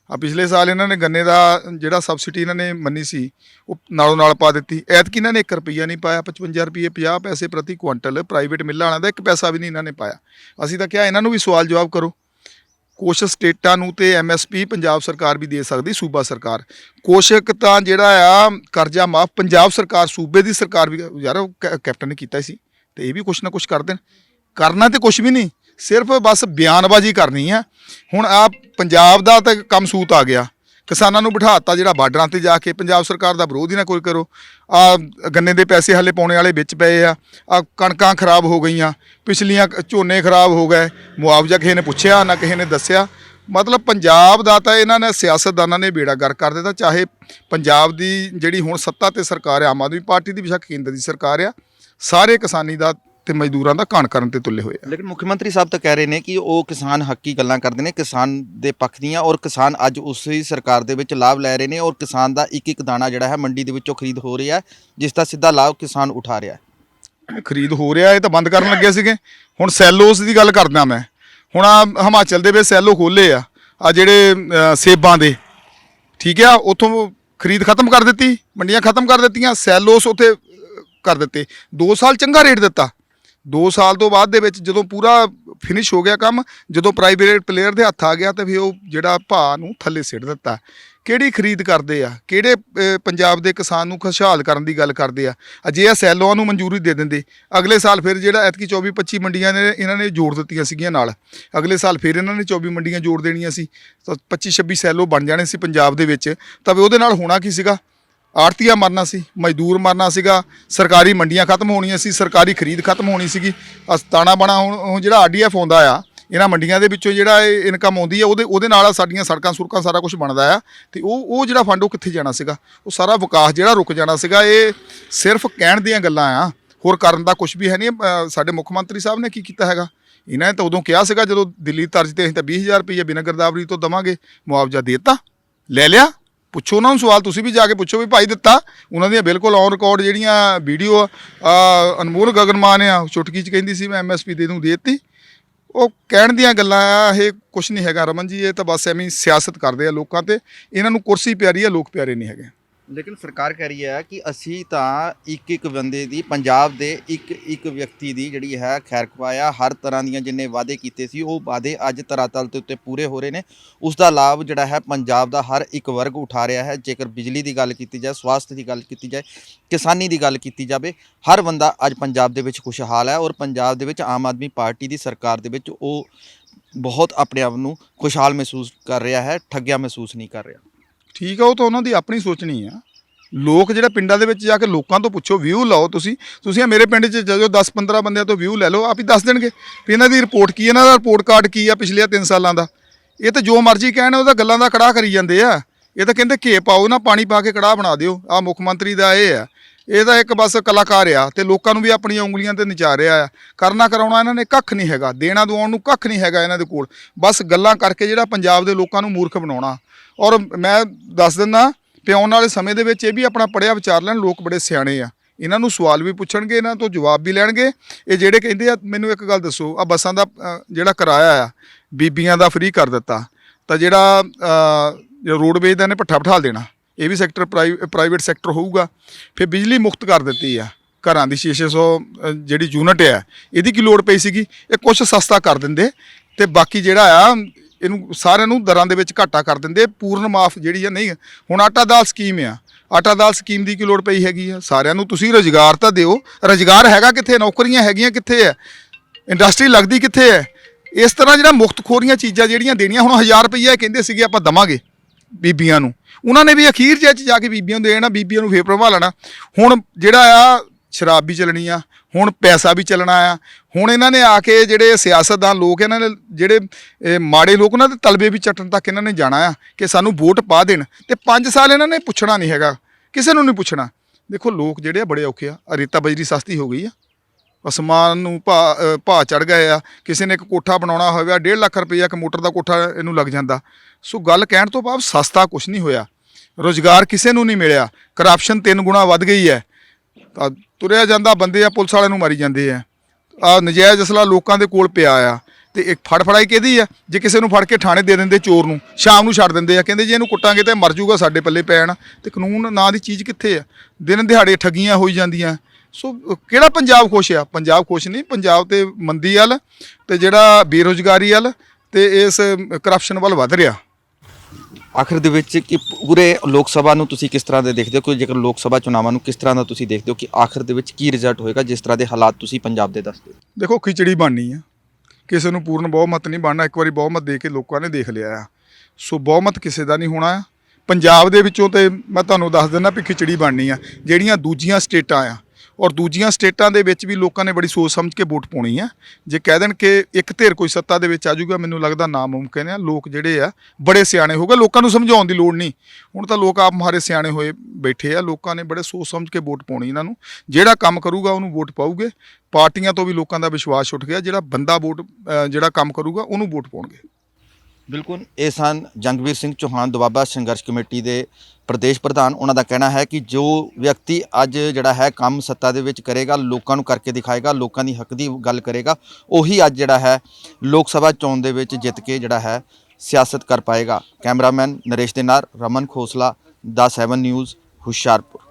ਆ ਪਿਛਲੇ ਸਾਲ ਇਹਨਾਂ ਨੇ ਗੰਨੇ ਦਾ ਜਿਹੜਾ ਸਬਸਿਡੀ ਇਹਨਾਂ ਨੇ ਮੰਨੀ ਸੀ, ਉਹ ਨਾਲੋਂ ਨਾਲ ਪਾ ਦਿੱਤੀ। ਐਤਕੀ ਇਹਨਾਂ ਨੇ 1 ਰੁਪਈਆ ਨਹੀਂ ਪਾਇਆ 55 ਰੁਪਏ 50 ਪੈਸੇ ਪ੍ਰਤੀ ਕੁਇੰਟਲ ਪ੍ਰਾਈਵੇਟ ਮਿੱਲਾਂ ਵਾਲਿਆਂ ਦਾ 1 ਪੈਸਾ ਵੀ ਨਹੀਂ ਇਹਨਾਂ ਨੇ ਪਾਇਆ। ਅਸੀਂ ਤਾਂ ਕਿਹਾ ਇਹਨਾਂ ਨੂੰ ਵੀ ਸਵਾਲ ਜਵਾਬ ਕਰੋ। ਕੁਛ ਸਟੇਟਾਂ ਨੂੰ ਤੇ ਐਮਐਸਪੀ ਪੰਜਾਬ ਸਰਕਾਰ ਵੀ ਦੇ ਸਕਦੀ, ਸੂਬਾ ਸਰਕਾਰ। ਕੋਸ਼ਕ ਤਾਂ ਜਿਹੜਾ ਆ, ਕਰਜ਼ਾ ਮਾਫ, ਪੰਜਾਬ ਸਰਕਾਰ ਸੂਬੇ ਦੀ ਸਰਕਾਰ ਵੀ, ਯਾਰ ਕੈ- ਕੈਪਟਨ ਨੇ ਕੀਤਾ ਸੀ, ਤੇ ਇਹ ਵੀ ਕੁਛ ਨਾ ਕੁਛ ਕਰ ਦੇਣ। ਕਰਨਾ ਤੇ ਕੁਛ ਵੀ ਨਹੀਂ, ਸਿਰਫ ਬਸ ਬਿਆਨਬਾਜ਼ੀ ਕਰਨੀ ਆ। ਹੁਣ ਆ ਪੰਜਾਬ ਦਾ ਤਾਂ ਕੰਮ ਸੂਤ ਆ ਗਿਆ। ਕਿਸਾਨਾਂ ਨੂੰ ਬਿਠਾਤਾ ਜਿਹੜਾ ਬਾਰਡਰਾਂ ਤੇ ਜਾ ਕੇ, ਪੰਜਾਬ ਸਰਕਾਰ ਦਾ ਵਿਰੋਧ ਹੀ ਨਾ ਕੋਈ ਕਰੋ। ਆ ਗੰਨੇ ਦੇ ਪੈਸੇ ਹਲੇ ਪਾਉਣੇ ਵਾਲੇ ਵਿੱਚ ਪਏ ਆ। ਆ ਕਣਕਾਂ ਖਰਾਬ ਹੋ ਗਈਆਂ, ਪਿਛਲੀਆਂ ਝੋਨੇ ਖਰਾਬ ਹੋ ਗਏ। ਮੁਆਵਜ਼ਾ ਕਿਸੇ ਨੇ ਪੁੱਛਿਆ, ਨਾ ਕਿਸੇ ਨੇ ਦੱਸਿਆ। ਮਤਲਬ ਪੰਜਾਬ ਦਾ ਤਾਂ ਇਹਨਾਂ ਨੇ ਸਿਆਸਤਦਾਨਾਂ ਨੇ ਬੇੜਾ ਗਰ ਕਰ ਦਿੱਤਾ, ਚਾਹੇ ਪੰਜਾਬ ਦੀ ਜਿਹੜੀ ਹੁਣ ਸੱਤਾ ਤੇ ਸਰਕਾਰ ਹੈ ਆਮ ਆਦਮੀ ਪਾਰਟੀ ਦੀ ਬਿਸ਼ੱਕ ਕੇਂਦਰ ਦੀ ਸਰਕਾਰ ਆ, ਸਾਰੇ ਕਿਸਾਨੀ ਦਾ ਤੇ ਮਜ਼ਦੂਰਾਂ ਦਾ ਕਾਣ ਕਰਨ ਤੇ ਤੁੱਲੇ ਹੋਏ ਆ। ਲੇਕਿਨ ਮੁੱਖ ਮੰਤਰੀ ਸਾਹਿਬ ਤਾਂ ਕਹਿ ਰਹੇ ਨੇ ਕਿ ਉਹ ਕਿਸਾਨ ਹੱਕੀ ਗੱਲਾਂ ਕਰਦੇ ਨੇ ਕਿਸਾਨ ਦੇ ਪੱਖ ਦੀਆਂ ਔਰ ਕਿਸਾਨ ਅੱਜ ਉਸੇ ਸਰਕਾਰ ਦੇ ਵਿੱਚ ਲਾਭ ਲੈ ਰਹੇ ਨੇ ਔਰ ਕਿਸਾਨ ਦਾ ਇੱਕ ਇੱਕ ਦਾਣਾ ਜਿਹੜਾ ਹੈ ਮੰਡੀ ਦੇ ਵਿੱਚੋਂ ਖਰੀਦ ਹੋ ਰਿਹਾ ਹੈ ਜਿਸ ਦਾ ਸਿੱਧਾ ਲਾਭ ਕਿਸਾਨ ਉਠਾ ਰਿਹਾ ਹੈ। ਖਰੀਦ ਹੋ ਰਿਹਾ ਇਹ ਤਾਂ ਬੰਦ ਕਰਨ ਲੱਗੇ ਸੀਗੇ। ਹੁਣ ਸੈਲੋਸ ਦੀ ਗੱਲ ਕਰਦਾ ਮੈਂ। ਹੁਣ ਆ ਹਿਮਾਚਲ ਦੇ ਵਿੱਚ ਸੈਲੋ ਖੋਲੇ ਆ ਆ ਜਿਹੜੇ ਸੇਬਾਂ ਦੇ। ਠੀਕ ਆ ਉਥੋਂ ਖਰੀਦ ਖਤਮ ਕਰ ਦਿੱਤੀ ਮੰਡੀਆਂ ਖਤਮ ਕਰ ਦਿੱਤੀਆਂ ਸੈਲੋਸ ਉਥੇ ਕਰ ਦਿੱਤੇ। 2 ਸਾਲ ਚੰਗਾ ਰੇਟ ਦਿੱਤਾ। 2 ਸਾਲ ਤੋਂ ਬਾਅਦ ਦੇ ਵਿੱਚ ਜਦੋਂ ਪੂਰਾ ਫਿਨਿਸ਼ ਹੋ ਗਿਆ ਕੰਮ, ਜਦੋਂ ਪ੍ਰਾਈਵੇਟ ਪਲੇਅਰ ਦੇ ਹੱਥ ਆ ਗਿਆ ਤੇ ਫਿਰ ਉਹ ਜਿਹੜਾ ਭਾਅ ਨੂੰ ਥੱਲੇ ਸਿੱਟ ਦਿੱਤਾ। ਕਿਹੜੀ ਖਰੀਦ ਕਰਦੇ ਆ? ਕਿਹੜੇ ਪੰਜਾਬ ਦੇ ਕਿਸਾਨ ਨੂੰ ਖੁਸ਼ਹਾਲ ਕਰਨ ਦੀ ਗੱਲ ਕਰਦੇ ਆ? ਅਜੇ ਇਹ ਸੈਲੋਆਂ ਨੂੰ ਮਨਜ਼ੂਰੀ ਦੇ ਦਿੰਦੇ। ਅਗਲੇ ਸਾਲ ਫਿਰ ਜਿਹੜਾ ਐਤਕੀ 24 25 ਮੰਡੀਆਂ ਨੇ, ਇਹਨਾਂ ਨੇ ਜੋੜ ਦਿੱਤੀਆਂ ਸੀਗੀਆਂ ਨਾਲ। ਅਗਲੇ ਸਾਲ ਫਿਰ ਇਹਨਾਂ ਨੇ 24 ਮੰਡੀਆਂ ਜੋੜ ਦੇਣੀਆਂ ਸੀ। ਤਾਂ 25 26 ਸੈਲੋ ਬਣ ਜਾਣੇ ਸੀ ਪੰਜਾਬ ਦੇ ਵਿੱਚ। ਤਾਂ ਵੀ ਉਹਦੇ ਨਾਲ ਹੋਣਾ ਕੀ ਸੀਗਾ? ਆੜਤੀਆ ਮਰਨਾ ਸੀ, ਮਜ਼ਦੂਰ ਮਰਨਾ ਸੀਗਾ, ਸਰਕਾਰੀ ਮੰਡੀਆਂ ਖਤਮ ਹੋਣੀਆਂ ਸੀ, ਸਰਕਾਰੀ ਖਰੀਦ ਖਤਮ ਹੋਣੀ ਸੀਗੀ। ਅਸਤਾਣਾ ਬਣਾ ਹੁਣ ਹੁਣ ਜਿਹੜਾ ਆਰਡੀਐਫ ਆਉਂਦਾ ਆ, ਇਹਨਾਂ ਮੰਡੀਆਂ ਦੇ ਵਿੱਚੋਂ ਜਿਹੜਾ ਇਹ ਇਨਕਮ ਆਉਂਦੀ ਆ, ਉਹਦੇ ਉਹਦੇ ਨਾਲ ਸਾਡੀਆਂ ਸੜਕਾਂ ਸੁਰਕਾਂ ਸਾਰਾ ਕੁਝ ਬਣਦਾ ਆ। ਤੇ ਉਹ ਉਹ ਜਿਹੜਾ ਫੰਡ ਉਹ ਕਿੱਥੇ ਜਾਣਾ ਸੀਗਾ? ਉਹ ਸਾਰਾ ਵਿਕਾਸ ਜਿਹੜਾ ਰੁਕ ਜਾਣਾ ਸੀਗਾ, ਇਹ ਸਿਰਫ ਕਹਿਣ ਦੀਆਂ ਗੱਲਾਂ ਆ। ਹੋਰ ਕਰਨ ਦਾ ਕੁਝ ਵੀ ਹੈ ਨਹੀਂ ਸਾਡੇ ਮੁੱਖ ਮੰਤਰੀ ਸਾਹਿਬ ਨੇ ਕੀ ਕੀਤਾ ਹੈਗਾ? ਇਹਨਾਂ ਨੇ ਤਾਂ ਉਦੋਂ ਕਿਹਾ ਸੀਗਾ, ਜਦੋਂ ਦਿੱਲੀ ਤਰਜ਼ ਤੇ ਅਸੀਂ ਤਾਂ 20000 ਰੁਪਏ ਬਿਨਾਂ ਗਰਦਾਵਰੀ ਤੋਂ ਦਵਾਂਗੇ, ਮੁਆਵਜ਼ਾ ਦੇਤਾ। ਲੈ ਲਿਆ। ਪੁੱਛੋ ਉਹਨਾਂ ਨੂੰ ਸਵਾਲ, ਤੁਸੀਂ ਵੀ ਜਾ ਕੇ ਪੁੱਛੋ ਵੀ ਭਾਈ ਦਿੱਤਾ। ਉਹਨਾਂ ਦੀਆਂ ਬਿਲਕੁਲ ਔਨ ਰਿਕਾਰਡ ਜਿਹੜੀਆਂ ਵੀਡੀਓ ਅਨਮੋਲ ਗਗਨਮਾਨ ਆ ਚੁਟਕੀ ਚ ਕਹਿੰਦੀ ਸੀ, ਮੈਂ ਐਮਐਸਪੀ ਦੇ ਦੂੰ ਦੇ ਉਹ ਕਹਿਣ ਦੀਆਂ ਗੱਲਾਂ ਆ, ਇਹ ਕੁਝ ਨਹੀਂ ਹੈਗਾ ਰਮਨ ਜੀ, ਇਹ ਤਾਂ ਬਸ ਐਵੇਂ ਸਿਆਸਤ ਕਰਦੇ ਆ ਲੋਕਾਂ ਤੇ। ਇਹਨਾਂ ਨੂੰ ਕੁਰਸੀ ਪਿਆਰੀ ਆ, ਲੋਕ ਪਿਆਰੇ ਨਹੀਂ ਹੈਗੇ। ਲੇਕਿਨ ਸਰਕਾਰ ਕਹਿ ਰਹੀ ਹੈ ਕਿ ਅਸੀਂ ਤਾਂ ਇੱਕ ਇੱਕ ਬੰਦੇ ਦੀ, ਪੰਜਾਬ ਦੇ ਇੱਕ ਇੱਕ ਵਿਅਕਤੀ ਦੀ ਜਿਹੜੀ ਹੈ ਖੈਰ ਖਵਾਇਆ ਹਰ ਤਰ੍ਹਾਂ ਦੀਆਂ ਜਿੰਨੇ ਵਾਅਦੇ ਕੀਤੇ ਸੀ, ਉਹ ਵਾਅਦੇ ਅੱਜ ਧਰਾਤਲ ਦੇ ਉੱਤੇ ਪੂਰੇ ਹੋ ਰਹੇ ਨੇ। ਉਸ ਦਾ ਲਾਭ ਜਿਹੜਾ ਹੈ ਪੰਜਾਬ ਦਾ ਹਰ ਇੱਕ ਵਰਗ ਉਠਾ ਰਿਹਾ ਹੈ, ਜੇਕਰ ਬਿਜਲੀ ਦੀ ਗੱਲ ਕੀਤੀ ਜਾਏ, ਸਵਾਸਥ ਦੀ ਗੱਲ ਕੀਤੀ ਜਾਏ, ਕਿਸਾਨੀ ਦੀ ਗੱਲ ਕੀਤੀ ਜਾਵੇ, ਹਰ ਬੰਦਾ ਅੱਜ ਪੰਜਾਬ ਦੇ ਵਿੱਚ ਖੁਸ਼ਹਾਲ ਹੈ ਔਰ ਪੰਜਾਬ ਦੇ ਵਿੱਚ ਆਮ ਆਦਮੀ ਪਾਰਟੀ ਦੀ ਸਰਕਾਰ ਦੇ ਵਿੱਚ ਉਹ ਬਹੁਤ ਆਪਣੇ ਆਪ ਨੂੰ ਖੁਸ਼ਹਾਲ ਮਹਿਸੂਸ ਕਰ ਰਿਹਾ ਹੈ, ਠੱਗਿਆ ਮਹਿਸੂਸ ਨਹੀਂ ਕਰ ਰਿਹਾ। ਠੀਕ ਆ, ਉਹ ਤਾਂ ਉਹਨਾਂ ਦੀ ਆਪਣੀ ਸੋਚਣੀ ਆ। ਲੋਕ ਜਿਹੜਾ ਪਿੰਡਾਂ ਦੇ ਵਿੱਚ ਜਾ ਕੇ ਲੋਕਾਂ ਤੋਂ ਪੁੱਛੋ ਵਿਊ ਲਓ ਤੁਸੀਂ। ਤੁਸੀਂ ਆ ਮੇਰੇ ਪਿੰਡ 'ਚ ਜਦੋਂ 10-15 ਬੰਦਿਆਂ ਤੋਂ ਵਿਊ ਲੈ ਲਓ, ਆਪ ਹੀ ਦੱਸ ਦੇਣਗੇ ਵੀ ਇਹਨਾਂ ਦੀ ਰਿਪੋਰਟ ਕੀ ਇਹਨਾਂ ਦਾ ਰਿਪੋਰਟ ਕਾਰਡ ਕੀ ਆ ਪਿਛਲੇ 3 ਸਾਲਾਂ ਦਾ। ਇਹ ਤਾਂ ਜੋ ਮਰਜ਼ੀ ਕਹਿਣ, ਉਹਦਾ ਗੱਲਾਂ ਦਾ ਕੜਾਹ ਕਰੀ ਜਾਂਦੇ ਆ। ਇਹ ਤਾਂ ਕਹਿੰਦੇ ਘੇ ਪਾਓ ਨਾ, ਪਾਣੀ ਪਾ ਕੇ ਕੜਾਹ ਬਣਾ ਦਿਓ। ਆ ਮੁੱਖ ਮੰਤਰੀ ਦਾ ਇਹ ਆ। ਇਹ ਤਾਂ ਇੱਕ ਬਸ ਕਲਾਕਾਰ ਆ ਤੇ ਲੋਕਾਂ ਨੂੰ ਵੀ ਆਪਣੀਆਂ ਉਂਗਲੀਆਂ ਤੇ ਨਚਾ ਰਿਹਾ ਆ। ਕਰਨਾ ਕਰਾਉਣਾ ਇਹਨਾਂ ਨੇ ਕੱਖ ਨਹੀਂ ਹੈਗਾ। ਦੇਣਾ ਦਵਾਉਣ ਨੂੰ ਕੱਖ ਨਹੀਂ ਹੈਗਾ ਇਹਨਾਂ ਦੇ ਕੋਲ। ਬਸ ਗੱਲਾਂ ਕਰਕੇ ਜਿਹੜਾ ਪੰਜਾਬ ਦੇ ਲੋਕਾਂ ਨੂੰ ਮੂਰਖ ਬਣਾਉਣਾ। ਔਰ ਮੈਂ ਦੱਸ ਦਿੰਦਾ ਕਿ ਆਉਣ ਵਾਲੇ ਸਮੇਂ ਦੇ ਵਿੱਚ ਇਹ ਵੀ ਆਪਣਾ ਪੜਿਆ ਵਿਚਾਰ ਲੈਣ, ਲੋਕ ਬੜੇ ਸਿਆਣੇ ਆ। ਇਹਨਾਂ ਨੂੰ ਸਵਾਲ ਵੀ ਪੁੱਛਣਗੇ, ਇਹਨਾਂ ਤੋਂ ਜਵਾਬ ਵੀ ਲੈਣਗੇ। ਇਹ ਜਿਹੜੇ ਕਹਿੰਦੇ ਆ, ਮੈਨੂੰ ਇੱਕ ਗੱਲ ਦੱਸੋ ਆ ਬੱਸਾਂ ਦਾ ਜਿਹੜਾ ਕਿਰਾਇਆ ਆ, ਬੀਬੀਆਂ ਦਾ ਫ੍ਰੀ ਕਰ ਦਿੱਤਾ। ਤਾਂ ਜਿਹੜਾ ਰੋਡਵੇਜ਼ ਦਾ ਇਹਨੇ ਪੱਠਾ ਬਿਠਾ ਦੇਣਾ, ਇਹ ਵੀ ਸੈਕਟਰ ਪ੍ਰਾਈਵੇਟ ਸੈਕਟਰ ਹੋਊਗਾ। ਫਿਰ ਬਿਜਲੀ ਮੁਕਤ ਕਰ ਦਿੱਤੀ ਆ। ਘਰਾਂ ਦੀ 600 ਜਿਹੜੀ ਯੂਨਿਟ ਆ, ਇਹਦੀ ਕੀ ਲੋੜ ਪਈ ਸੀਗੀ? ਇਹ ਕੁਝ ਸਸਤਾ ਕਰ ਦਿੰਦੇ। ਤੇ ਬਾਕੀ ਜਿਹੜਾ ਆ ਇਹਨੂੰ ਸਾਰਿਆਂ ਨੂੰ ਦਰਾਂ ਦੇ ਵਿੱਚ ਘਾਟਾ ਕਰ ਦਿੰਦੇ, ਪੂਰਨ ਮਾਫ ਜਿਹੜੀ ਆ, ਨਹੀਂ, ਹੁਣ ਆਟਾ ਦਾਲ ਸਕੀਮ ਆ। ਆਟਾ ਦਾਲ ਸਕੀਮ ਦੀ ਕੀ ਲੋੜ ਪਈ ਹੈਗੀ ਆ? ਸਾਰਿਆਂ ਨੂੰ ਤੁਸੀਂ ਰੋਜ਼ਗਾਰ ਤਾਂ ਦਿਓ। ਰੋਜ਼ਗਾਰ ਹੈਗਾ ਕਿੱਥੇ? ਨੌਕਰੀਆਂ ਹੈਗੀਆਂ ਕਿੱਥੇ ਹੈ ਇੰਡਸਟਰੀ ਲੱਗਦੀ ਕਿੱਥੇ ਹੈ ਇਸ ਤਰ੍ਹਾਂ ਜਿਹੜਾ ਮੁਫਤਖੋਰੀਆਂ ਚੀਜ਼ਾਂ ਜਿਹੜੀਆਂ ਦੇਣੀਆਂ, ਹੁਣ 1000 ਰੁਪਈਆ ਕਹਿੰਦੇ ਸੀਗੇ ਆਪਾਂ ਦਵਾਂਗੇ ਬੀਬੀਆਂ ਨੂੰ। ਉਹਨਾਂ ਨੇ ਵੀ ਅਖੀਰ ਜਿਹੇ 'ਚ ਜਾ ਕੇ ਬੀਬੀਆਂ ਨੂੰ ਦੇਣਾ, ਬੀਬੀਆਂ ਨੂੰ ਫੇਰ ਪ੍ਰਭਾਵ ਲੈਣਾ ਹੁਣ ਜਿਹੜਾ ਆ ਸ਼ਰਾਬ ਵੀ ਚੱਲਣੀ ਆ, ਹੁਣ ਪੈਸਾ ਵੀ ਚੱਲਣਾ ਆ। ਹੁਣ ਇਹਨਾਂ ਨੇ ਆ ਕੇ ਜਿਹੜੇ ਸਿਆਸਤਦਾਨ ਲੋਕ ਇਹਨਾਂ ਨੇ, ਜਿਹੜੇ ਮਾੜੇ ਲੋਕ, ਉਹਨਾਂ ਦੇ ਤਲਬੇ ਵੀ ਚੱਟਣ ਤੱਕ ਇਹਨਾਂ ਨੇ ਜਾਣਾ ਆ ਕਿ ਸਾਨੂੰ ਵੋਟ ਪਾ ਦੇਣ। ਤੇ 5 ਸਾਲ ਇਹਨਾਂ ਨੇ ਪੁੱਛਣਾ ਨਹੀਂ ਹੈਗਾ, ਕਿਸੇ ਨੂੰ ਨਹੀਂ ਪੁੱਛਣਾ। ਦੇਖੋ ਲੋਕ ਜਿਹੜੇ ਆ ਬੜੇ ਔਖੇ ਆ ਆਹ ਰੇਤਾ ਬਜਰੀ ਸਸਤੀ ਹੋ ਗਈ ਆ। ਅਸਮਾਨ ਨੂੰ ਭਾ ਭਾ ਚੜ ਗਏ ਆ, ਕਿਸੇ ਨੇ ਇੱਕ ਕੋਠਾ ਬਣਾਉਣਾ ਹੋਵੇ 1.5 ਲੱਖ ਰੁਪਈਆ ਇੱਕ ਮੋਟਰ ਦਾ ਕੋਠਾ ਇਹਨੂੰ ਲੱਗ ਜਾਂਦਾ। ਸੋ ਗੱਲ ਕਹਿਣ ਤੋਂ ਬਾਅਦ ਸਸਤਾ ਕੁਝ ਨਹੀਂ ਹੋਇਆ। ਰੋਜ਼ਗਾਰ ਕਿਸੇ ਨੂੰ ਨਹੀਂ ਮਿਲਿਆ। ਕਰਪਸ਼ਨ ਤਿੰਨ ਗੁਣਾ ਵੱਧ ਗਈ ਹੈ। ਤਾਂ ਤੁਰਿਆ ਜਾਂਦਾ, ਬੰਦੇ ਆ ਪੁਲਿਸ ਵਾਲਿਆਂ ਨੂੰ ਮਾਰੀ ਜਾਂਦੇ ਆ। ਆ ਨਜਾਇਜ਼ ਅਸਲਾ ਲੋਕਾਂ ਦੇ ਕੋਲ ਪਿਆ ਆ ਤੇ ਇੱਕ ਫੜ ਫੜਾਈ ਕਿਹਦੀ ਆ? ਜੇ ਕਿਸੇ ਨੂੰ ਫੜ ਕੇ ਥਾਣੇ ਦੇ ਦਿੰਦੇ ਚੋਰ ਨੂੰ, ਸ਼ਾਮ ਨੂੰ ਛੱਡ ਦਿੰਦੇ ਆ। ਕਹਿੰਦੇ ਜੇ ਇਹਨੂੰ ਕੁੱਟਾਂਗੇ ਤੇ ਮਰ ਜਾਊਗਾ ਸਾਡੇ ਪੱਲੇ ਪੈਣ। ਤੇ ਕਾਨੂੰਨ ਨਾਂ ਦੀ ਚੀਜ਼ ਕਿੱਥੇ ਆ? ਦਿਨ ਦਿਹਾੜੇ ਠੱਗੀਆਂ ਹੋਈ ਜਾਂਦੀਆਂ। ਸੋ ਕਿਹੜਾ ਪੰਜਾਬ ਖੁਸ਼ ਆ? ਪੰਜਾਬ ਖੁਸ਼ ਨਹੀਂ, ਪੰਜਾਬ ਤੇ ਮੰਦੀ ਵੱਲ ਤੇ ਜਿਹੜਾ ਬੇਰੋਜ਼ਗਾਰੀ ਵੱਲ ਤੇ ਇਸ ਕਰਪਸ਼ਨ ਵੱਲ ਵੱਧ ਰਿਹਾ। ਆਖਰ ਦੇ ਵਿੱਚ ਕਿ ਪੂਰੇ ਲੋਕ ਸਭਾ ਨੂੰ ਤੁਸੀਂ ਕਿਸ ਤਰ੍ਹਾਂ ਦੇ ਦੇਖਦੇ ਹੋ? ਕਿ ਜੇਕਰ ਲੋਕ ਸਭਾ ਚੁਣਾਵਾਂ ਨੂੰ ਕਿਸ ਤਰ੍ਹਾਂ ਦਾ ਤੁਸੀਂ ਦੇਖਦੇ ਹੋ ਕਿ ਆਖਰ ਦੇ ਵਿੱਚ ਕੀ ਰਿਜ਼ਲਟ ਹੋਏਗਾ? ਜਿਸ ਤਰ੍ਹਾਂ ਦੇ ਹਾਲਾਤ ਤੁਸੀਂ ਪੰਜਾਬ ਦੇ ਦੱਸਦੇ ਹੋ? ਦੇਖੋ, ਖਿਚੜੀ ਬਣਨੀ ਆ। ਕਿਸੇ ਨੂੰ ਪੂਰਨ ਬਹੁਮਤ ਨਹੀਂ ਬਣਨਾ। ਇੱਕ ਵਾਰੀ ਬਹੁਮਤ ਦੇ ਕੇ ਲੋਕਾਂ ਨੇ ਦੇਖ ਲਿਆ ਆ। ਸੋ ਬਹੁਮਤ ਕਿਸੇ ਦਾ ਨਹੀਂ ਹੋਣਾ। ਆ ਪੰਜਾਬ ਦੇ ਵਿੱਚੋਂ ਤੇ ਮੈਂ ਤੁਹਾਨੂੰ ਦੱਸ ਦਿੰਦਾ ਵੀ ਖਿਚੜੀ ਬਣਨੀ ਆ। ਜਿਹੜੀਆਂ ਦੂਜੀਆਂ ਸਟੇਟਾਂ ਆ ਔਰ ਦੂਜੀਆਂ ਸਟੇਟਾਂ ਦੇ ਵਿੱਚ ਵੀ ਲੋਕਾਂ ਨੇ ਬੜੀ ਸੋਚ ਸਮਝ ਕੇ ਵੋਟ ਪਾਉਣੀ ਆ। ਜੇ ਕਹਿ ਦੇਣ ਕਿ ਇੱਕ ਧਿਰ ਕੋਈ ਸੱਤਾ ਦੇ ਵਿੱਚ ਆ ਜਾਊਗਾ ਮੈਨੂੰ ਲੱਗਦਾ ਨਾਮੁਮਕਿਨ ਆ। ਲੋਕ ਜਿਹੜੇ ਆ, ਬੜੇ ਸਿਆਣੇ ਹੋ ਗਏ। ਲੋਕਾਂ ਨੂੰ ਸਮਝਾਉਣ ਦੀ ਲੋੜ ਨਹੀਂ। ਹੁਣ ਤਾਂ ਲੋਕ ਆਪ ਮਾਰੇ ਸਿਆਣੇ ਹੋਏ ਬੈਠੇ ਆ। ਲੋਕਾਂ ਨੇ ਬੜੇ ਸੋਚ ਸਮਝ ਕੇ ਵੋਟ ਪਾਉਣੀ ਇਹਨਾਂ ਨੂੰ। ਜਿਹੜਾ ਕੰਮ ਕਰੂਗਾ, ਉਹਨੂੰ ਵੋਟ ਪਾਉਗੇ ਪਾਰਟੀਆਂ ਤੋਂ ਵੀ ਲੋਕਾਂ ਦਾ ਵਿਸ਼ਵਾਸ ਉੱਠ ਗਿਆ। ਜਿਹੜਾ ਬੰਦਾ ਵੋਟ ਜਿਹੜਾ ਕੰਮ ਕਰੂਗਾ, ਉਹਨੂੰ ਵੋਟ ਪਾਉਣਗੇ। ਬਿਲਕੁਲ। ਇਹ ਸਨ ਜੰਗਵੀਰ ਸਿੰਘ ਚੌਹਾਨ ਦੁਆਬਾ ਸੰਘਰਸ਼ ਕਮੇਟੀ ਦੇ ਪ੍ਰਦੇਸ਼ ਪ੍ਰਧਾਨ। ਉਹਨਾਂ ਦਾ ਕਹਿਣਾ ਹੈ ਕਿ ਜੋ ਵਿਅਕਤੀ ਅੱਜ ਜਿਹੜਾ ਹੈ ਕੰਮ ਸੱਤਾ ਦੇ ਵਿੱਚ ਕਰੇਗਾ, ਲੋਕਾਂ ਨੂੰ ਕਰਕੇ ਦਿਖਾਏਗਾ, ਲੋਕਾਂ ਦੀ ਹੱਕ ਦੀ ਗੱਲ ਕਰੇਗਾ, ਉਹੀ ਅੱਜ ਜਿਹੜਾ ਹੈ ਲੋਕ ਸਭਾ ਚੋਣ ਦੇ ਵਿੱਚ ਜਿੱਤ ਕੇ ਜਿਹੜਾ ਹੈ ਸਿਆਸਤ ਕਰ ਪਾਏਗਾ। ਕੈਮਰਾਮੈਨ ਨਰੇਸ਼ ਦੇ ਨਾਲ ਰਮਨ ਖੋਸਲਾ, ਦਾ 7 ਨਿਊਜ਼, ਹੁਸ਼ਿਆਰਪੁਰ।